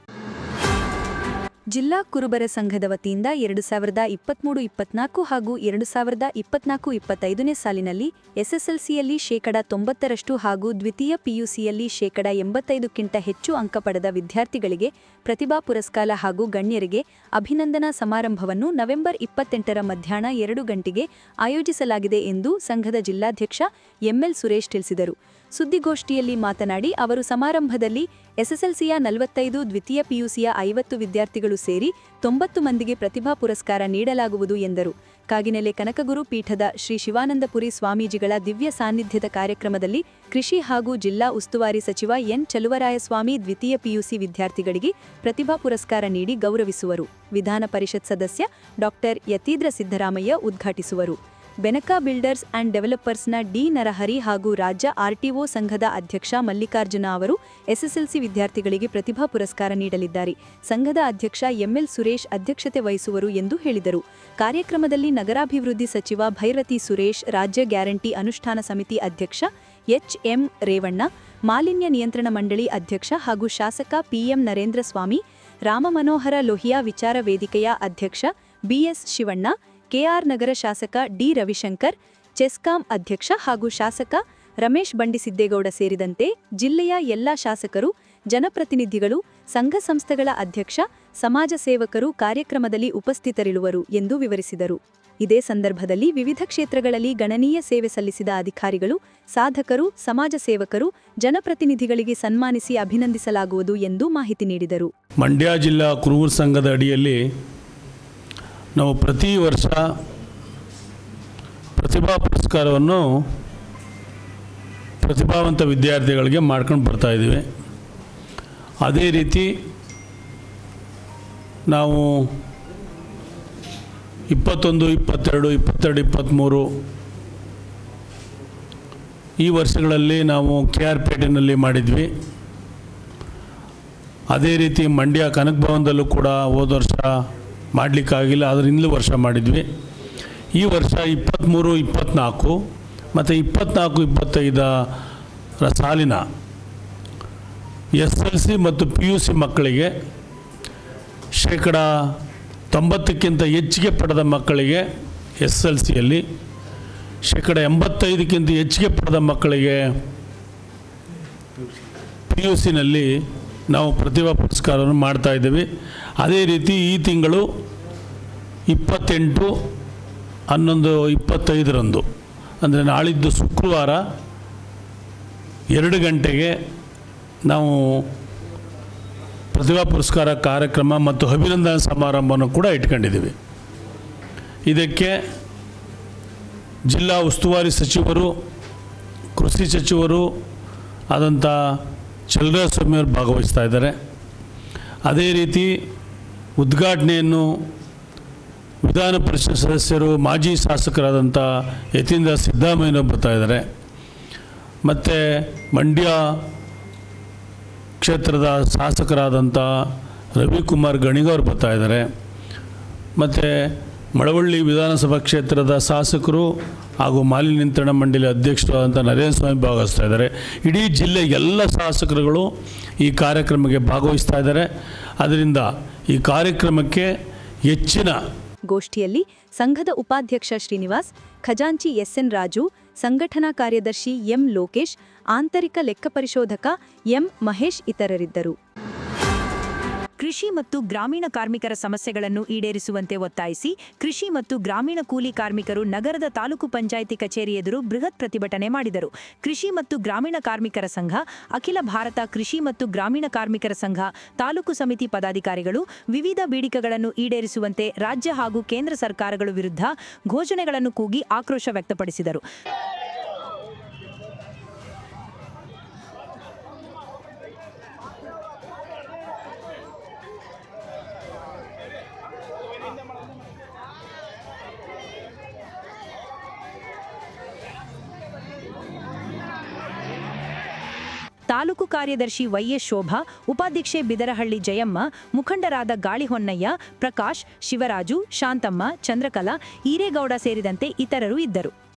ಜಿಲ್ಲಾ ಕುರುಬರ ಸಂಘದ ವತಿಯಿಂದ ಎರಡು ಸಾವಿರದ ಇಪ್ಪತ್ತ್ಮೂರು ಇಪ್ಪತ್ನಾಲ್ಕು ಹಾಗೂ ಎರಡು ಸಾವಿರದ ಇಪ್ಪತ್ನಾಲ್ಕು, ಇಪ್ಪತ್ತೈದನೇ ಸಾಲಿನಲ್ಲಿ ಎಸ್ಎಸ್ಎಲ್ಸಿಯಲ್ಲಿ ಶೇಕಡ ತೊಂಬತ್ತರಷ್ಟು ಹಾಗೂ ದ್ವಿತೀಯ ಪಿಯುಸಿಯಲ್ಲಿ ಶೇಕಡ ಎಂಬತ್ತೈದಕ್ಕಿಂತ ಹೆಚ್ಚು ಅಂಕ ಪಡೆದ ವಿದ್ಯಾರ್ಥಿಗಳಿಗೆ ಪ್ರತಿಭಾ ಪುರಸ್ಕಾರ ಹಾಗೂ ಗಣ್ಯರಿಗೆ ಅಭಿನಂದನಾ ಸಮಾರಂಭವನ್ನು ನವೆಂಬರ್ ಇಪ್ಪತ್ತೆಂಟರ ಮಧ್ಯಾಹ್ನ ಎರಡು ಗಂಟೆಗೆ ಆಯೋಜಿಸಲಾಗಿದೆ ಎಂದು ಸಂಘದ ಜಿಲ್ಲಾಧ್ಯಕ್ಷ ಎಂಎಲ್ ಸುರೇಶ್ ತಿಳಿಸಿದರು. ಸುದ್ದಿಗೋಷ್ಠಿಯಲ್ಲಿ ಮಾತನಾಡಿ ಅವರು ಸಮಾರಂಭದಲ್ಲಿ ಎಸ್ಎಸ್ಎಲ್ಸಿಯ ನಲವತ್ತೈದು ದ್ವಿತೀಯ ಪಿಯುಸಿಯ ಐವತ್ತು ವಿದ್ಯಾರ್ಥಿಗಳು ಸೇರಿ ತೊಂಬತ್ತು ಮಂದಿಗೆ ಪ್ರತಿಭಾ ಪುರಸ್ಕಾರ ನೀಡಲಾಗುವುದು ಎಂದರು. ಕಾಗಿನೆಲೆ ಕನಕಗುರು ಪೀಠದ ಶ್ರೀ ಶಿವಾನಂದಪುರಿ ಸ್ವಾಮೀಜಿಗಳ ದಿವ್ಯ ಸಾನ್ನಿಧ್ಯದ ಕಾರ್ಯಕ್ರಮದಲ್ಲಿ ಕೃಷಿ ಹಾಗೂ ಜಿಲ್ಲಾ ಉಸ್ತುವಾರಿ ಸಚಿವ ಎನ್. ಚಲುವರಾಯಸ್ವಾಮಿ ದ್ವಿತೀಯ ಪಿಯುಸಿ ವಿದ್ಯಾರ್ಥಿಗಳಿಗೆ ಪ್ರತಿಭಾ ಪುರಸ್ಕಾರ ನೀಡಿ ಗೌರವಿಸುವರು. ವಿಧಾನ ಪರಿಷತ್ ಸದಸ್ಯ ಡಾಕ್ಟರ್ ಯತೀಂದ್ರ ಸಿದ್ದರಾಮಯ್ಯ ಉದ್ಘಾಟಿಸುವರು. ಬೆನಕಾ ಬಿಲ್ಡರ್ಸ್ ಆ್ಯಂಡ್ ಡೆವಲಪರ್ಸ್ನ ಡಿ ನರಹರಿ ಹಾಗೂ ರಾಜ್ಯ ಆರ್ಟಿಒ ಸಂಘದ ಅಧ್ಯಕ್ಷ ಮಲ್ಲಿಕಾರ್ಜುನ ಅವರು ಎಸ್ಎಸ್ಎಲ್ಸಿ ವಿದ್ಯಾರ್ಥಿಗಳಿಗೆ ಪ್ರತಿಭಾ ಪುರಸ್ಕಾರ ನೀಡಲಿದ್ದಾರೆ. ಸಂಘದ ಅಧ್ಯಕ್ಷ ಎಂಎಲ್ ಸುರೇಶ್ ಅಧ್ಯಕ್ಷತೆ ವಹಿಸುವರು ಎಂದು ಹೇಳಿದರು. ಕಾರ್ಯಕ್ರಮದಲ್ಲಿ ನಗರಾಭಿವೃದ್ಧಿ ಸಚಿವ ಭೈರತಿ ಸುರೇಶ್, ರಾಜ್ಯ ಗ್ಯಾರಂಟಿ ಅನುಷ್ಠಾನ ಸಮಿತಿ ಅಧ್ಯಕ್ಷ ಎಚ್ಎಂ ರೇವಣ್ಣ, ಮಾಲಿನ್ಯ ನಿಯಂತ್ರಣ ಮಂಡಳಿ ಅಧ್ಯಕ್ಷ ಹಾಗೂ ಶಾಸಕ ಪಿಎಂ ನರೇಂದ್ರ ಸ್ವಾಮಿ, ರಾಮಮನೋಹರ ಲೋಹಿಯಾ ವಿಚಾರ ವೇದಿಕೆಯ ಅಧ್ಯಕ್ಷ ಬಿಎಸ್ ಶಿವಣ್ಣ ಕೆಆರ್ ನಗರ ಶಾಸಕ ಡಿ ರವಿಶಂಕರ್, ಚೆಸ್ಕಾಂ ಅಧ್ಯಕ್ಷ ಹಾಗೂ ಶಾಸಕ ರಮೇಶ್ ಬಂಡಿಸಿದ್ದೇಗೌಡ ಸೇರಿದಂತೆ ಜಿಲ್ಲೆಯ ಎಲ್ಲಾ ಶಾಸಕರು, ಜನಪ್ರತಿನಿಧಿಗಳು, ಸಂಘ ಸಂಸ್ಥೆಗಳ ಅಧ್ಯಕ್ಷ, ಸಮಾಜ ಸೇವಕರು ಕಾರ್ಯಕ್ರಮದಲ್ಲಿ ಉಪಸ್ಥಿತರಿರುವರು ಎಂದು ವಿವರಿಸಿದರು. ಇದೇ ಸಂದರ್ಭದಲ್ಲಿ ವಿವಿಧ ಕ್ಷೇತ್ರಗಳಲ್ಲಿ ಗಣನೀಯ ಸೇವೆ ಸಲ್ಲಿಸಿದ ಅಧಿಕಾರಿಗಳು, ಸಾಧಕರು, ಸಮಾಜ ಸೇವಕರು, ಜನಪ್ರತಿನಿಧಿಗಳಿಗೆ ಸನ್ಮಾನಿಸಿ ಅಭಿನಂದಿಸಲಾಗುವುದು ಎಂದು ಮಾಹಿತಿ ನೀಡಿದರು. ಮಂಡ್ಯ ಜಿಲ್ಲಾ ಕುರುಬರ ಸಂಘದ ಅಡಿಯಲ್ಲಿ ನಾವು ಪ್ರತಿ ವರ್ಷ ಪ್ರತಿಭಾ ಪುರಸ್ಕಾರವನ್ನು ಪ್ರತಿಭಾವಂತ ವಿದ್ಯಾರ್ಥಿಗಳಿಗೆ ಮಾಡ್ಕೊಂಡು ಬರ್ತಾ ಇದ್ದೀವಿ. ಅದೇ ರೀತಿ ನಾವು ಇಪ್ಪತ್ತೊಂದು, ಇಪ್ಪತ್ತೆರಡು ಇಪ್ಪತ್ತೆರಡು, ಇಪ್ಪತ್ತ್ಮೂರು ಈ ವರ್ಷಗಳಲ್ಲಿ ನಾವು ಕೆ ಆರ್ ಪೇಟೆನಲ್ಲಿ ಮಾಡಿದ್ವಿ. ಅದೇ ರೀತಿ ಮಂಡ್ಯ ಕನಕ ಭವನದಲ್ಲೂ ಕೂಡ ಹೋದ ವರ್ಷ ಮಾಡಲಿಕ್ಕಾಗಿಲ್ಲ, ಆದರೆ ಹಿಂದಿನ ವರ್ಷ ಮಾಡಿದ್ವಿ. ಈ ವರ್ಷ ಇಪ್ಪತ್ತ್ಮೂರು ಇಪ್ಪತ್ತ್ನಾಲ್ಕು ಮತ್ತು ಇಪ್ಪತ್ತ್ನಾಲ್ಕು ಇಪ್ಪತ್ತೈದರ ಸಾಲಿನ ಎಸ್ ಎಲ್ ಸಿ ಮತ್ತು ಪಿ ಯು ಸಿ ಮಕ್ಕಳಿಗೆ ಶೇಕಡ ತೊಂಬತ್ತಕ್ಕಿಂತ ಹೆಚ್ಚಿಗೆ ಪಡೆದ ಮಕ್ಕಳಿಗೆ ಎಸ್ ಎಲ್ ಸಿಯಲ್ಲಿ ಶೇಕಡ ಎಂಬತ್ತೈದಕ್ಕಿಂತ ಹೆಚ್ಚಿಗೆ ಪಡೆದ ಮಕ್ಕಳಿಗೆ ಪಿ ಯು ಸಿನಲ್ಲಿ ನಾವು ಪ್ರತಿಭಾ ಪುರಸ್ಕಾರವನ್ನು ಮಾಡ್ತಾ ಇದ್ದೀವಿ. ಅದೇ ರೀತಿ ಈ ತಿಂಗಳು ಇಪ್ಪತ್ತೆಂಟು, ಹನ್ನೊಂದು, ಇಪ್ಪತ್ತೈದರಂದು, ಅಂದರೆ ನಾಳಿದ್ದು ಶುಕ್ರವಾರ ಎರಡು ಗಂಟೆಗೆ ನಾವು ಪ್ರತಿಭಾ ಪುರಸ್ಕಾರ ಕಾರ್ಯಕ್ರಮ ಮತ್ತು ಅಭಿನಂದನಾ ಸಮಾರಂಭವನ್ನು ಕೂಡ ಇಟ್ಕೊಂಡಿದ್ದೀವಿ. ಇದಕ್ಕೆ ಜಿಲ್ಲಾ ಉಸ್ತುವಾರಿ ಸಚಿವರು, ಕೃಷಿ ಸಚಿವರು ಆದಂಥ ಚಲರಾಸ್ವಾಮಿಯವರು ಭಾಗವಹಿಸ್ತಾ ಇದ್ದಾರೆ. ಅದೇ ರೀತಿ ಉದ್ಘಾಟನೆಯನ್ನು ವಿಧಾನ ಪರಿಷತ್ ಸದಸ್ಯರು, ಮಾಜಿ ಶಾಸಕರಾದಂಥ ಯತೀಂದ್ರ ಸಿದ್ದರಾಮಯ್ಯನವರು ಬರ್ತಾ ಇದ್ದಾರೆ. ಮತ್ತು ಮಂಡ್ಯ ಕ್ಷೇತ್ರದ ಶಾಸಕರಾದಂಥ ರವಿಕುಮಾರ್ ಗಣಿಗವ್ರು ಬರ್ತಾ ಇದ್ದಾರೆ. ಮತ್ತು ಮಳವಳ್ಳಿ ವಿಧಾನಸಭಾ ಕ್ಷೇತ್ರದ ಶಾಸಕರು ಹಾಗೂ ಮಾಲಿನ್ಯ ನಿಯಂತ್ರಣ ಮಂಡಳಿ ಅಧ್ಯಕ್ಷರಾದಂಥ ನರೇಂದ್ರ ಸ್ವಾಮಿ ಭಾಗವಹಿಸ್ತಾ ಇದ್ದಾರೆ. ಇಡೀ ಜಿಲ್ಲೆ ಎಲ್ಲ ಶಾಸಕರುಗಳು ಈ ಕಾರ್ಯಕ್ರಮಕ್ಕೆ ಭಾಗವಹಿಸ್ತಾ ಇದ್ದಾರೆ. ಅದರಿಂದ ಈ ಕಾರ್ಯಕ್ರಮಕ್ಕೆ ಹೆಚ್ಚಿನ ಗೋಷ್ಠಿಯಲ್ಲಿ ಸಂಘದ ಉಪಾಧ್ಯಕ್ಷ ಶ್ರೀನಿವಾಸ್, ಖಜಾಂಚಿ ಎಸ್ಎನ್ ರಾಜು, ಸಂಘಟನಾ ಕಾರ್ಯದರ್ಶಿ ಎಂ ಲೋಕೇಶ್, ಆಂತರಿಕ ಲೆಕ್ಕ ಪರಿಶೋಧಕ ಎಂ ಮಹೇಶ್ ಇತರರಿದ್ದರು. ಕೃಷಿ ಮತ್ತು ಗ್ರಾಮೀಣ ಕಾರ್ಮಿಕರ ಸಮಸ್ಯೆಗಳನ್ನು ಈಡೇರಿಸುವಂತೆ ಒತ್ತಾಯಿಸಿ ಕೃಷಿ ಮತ್ತು ಗ್ರಾಮೀಣ ಕೂಲಿ ಕಾರ್ಮಿಕರು ನಗರದ ತಾಲೂಕು ಪಂಚಾಯಿತಿ ಕಚೇರಿ ಎದುರು ಬೃಹತ್ ಪ್ರತಿಭಟನೆ ಮಾಡಿದರು. ಕೃಷಿ ಮತ್ತು ಗ್ರಾಮೀಣ ಕಾರ್ಮಿಕರ ಸಂಘ, ಅಖಿಲ ಭಾರತ ಕೃಷಿ ಮತ್ತು ಗ್ರಾಮೀಣ ಕಾರ್ಮಿಕರ ಸಂಘ, ತಾಲೂಕು ಸಮಿತಿ ಪದಾಧಿಕಾರಿಗಳು ವಿವಿಧ ಬೇಡಿಕೆಗಳನ್ನು ಈಡೇರಿಸುವಂತೆ ರಾಜ್ಯ ಹಾಗೂ ಕೇಂದ್ರ ಸರ್ಕಾರಗಳ ವಿರುದ್ಧ ಘೋಷಣೆಗಳನ್ನು ಕೂಗಿ ಆಕ್ರೋಶ ವ್ಯಕ್ತಪಡಿಸಿದರು. ತಾಲೂಕು ಕಾರ್ಯದರ್ಶಿ ವೈಎಸ್ ಶೋಭಾ, ಉಪಾಧ್ಯಕ್ಷೆ ಬಿದರಹಳ್ಳಿ ಜಯಮ್ಮ, ಮುಖಂಡರಾದ ಗಾಳಿಹೊನ್ನಯ್ಯ, ಪ್ರಕಾಶ್, ಶಿವರಾಜು, ಶಾಂತಮ್ಮ, ಚಂದ್ರಕಲಾ, ಈರೇಗೌಡ ಸೇರಿದಂತೆ ಇತರರು ಇದ್ದರು.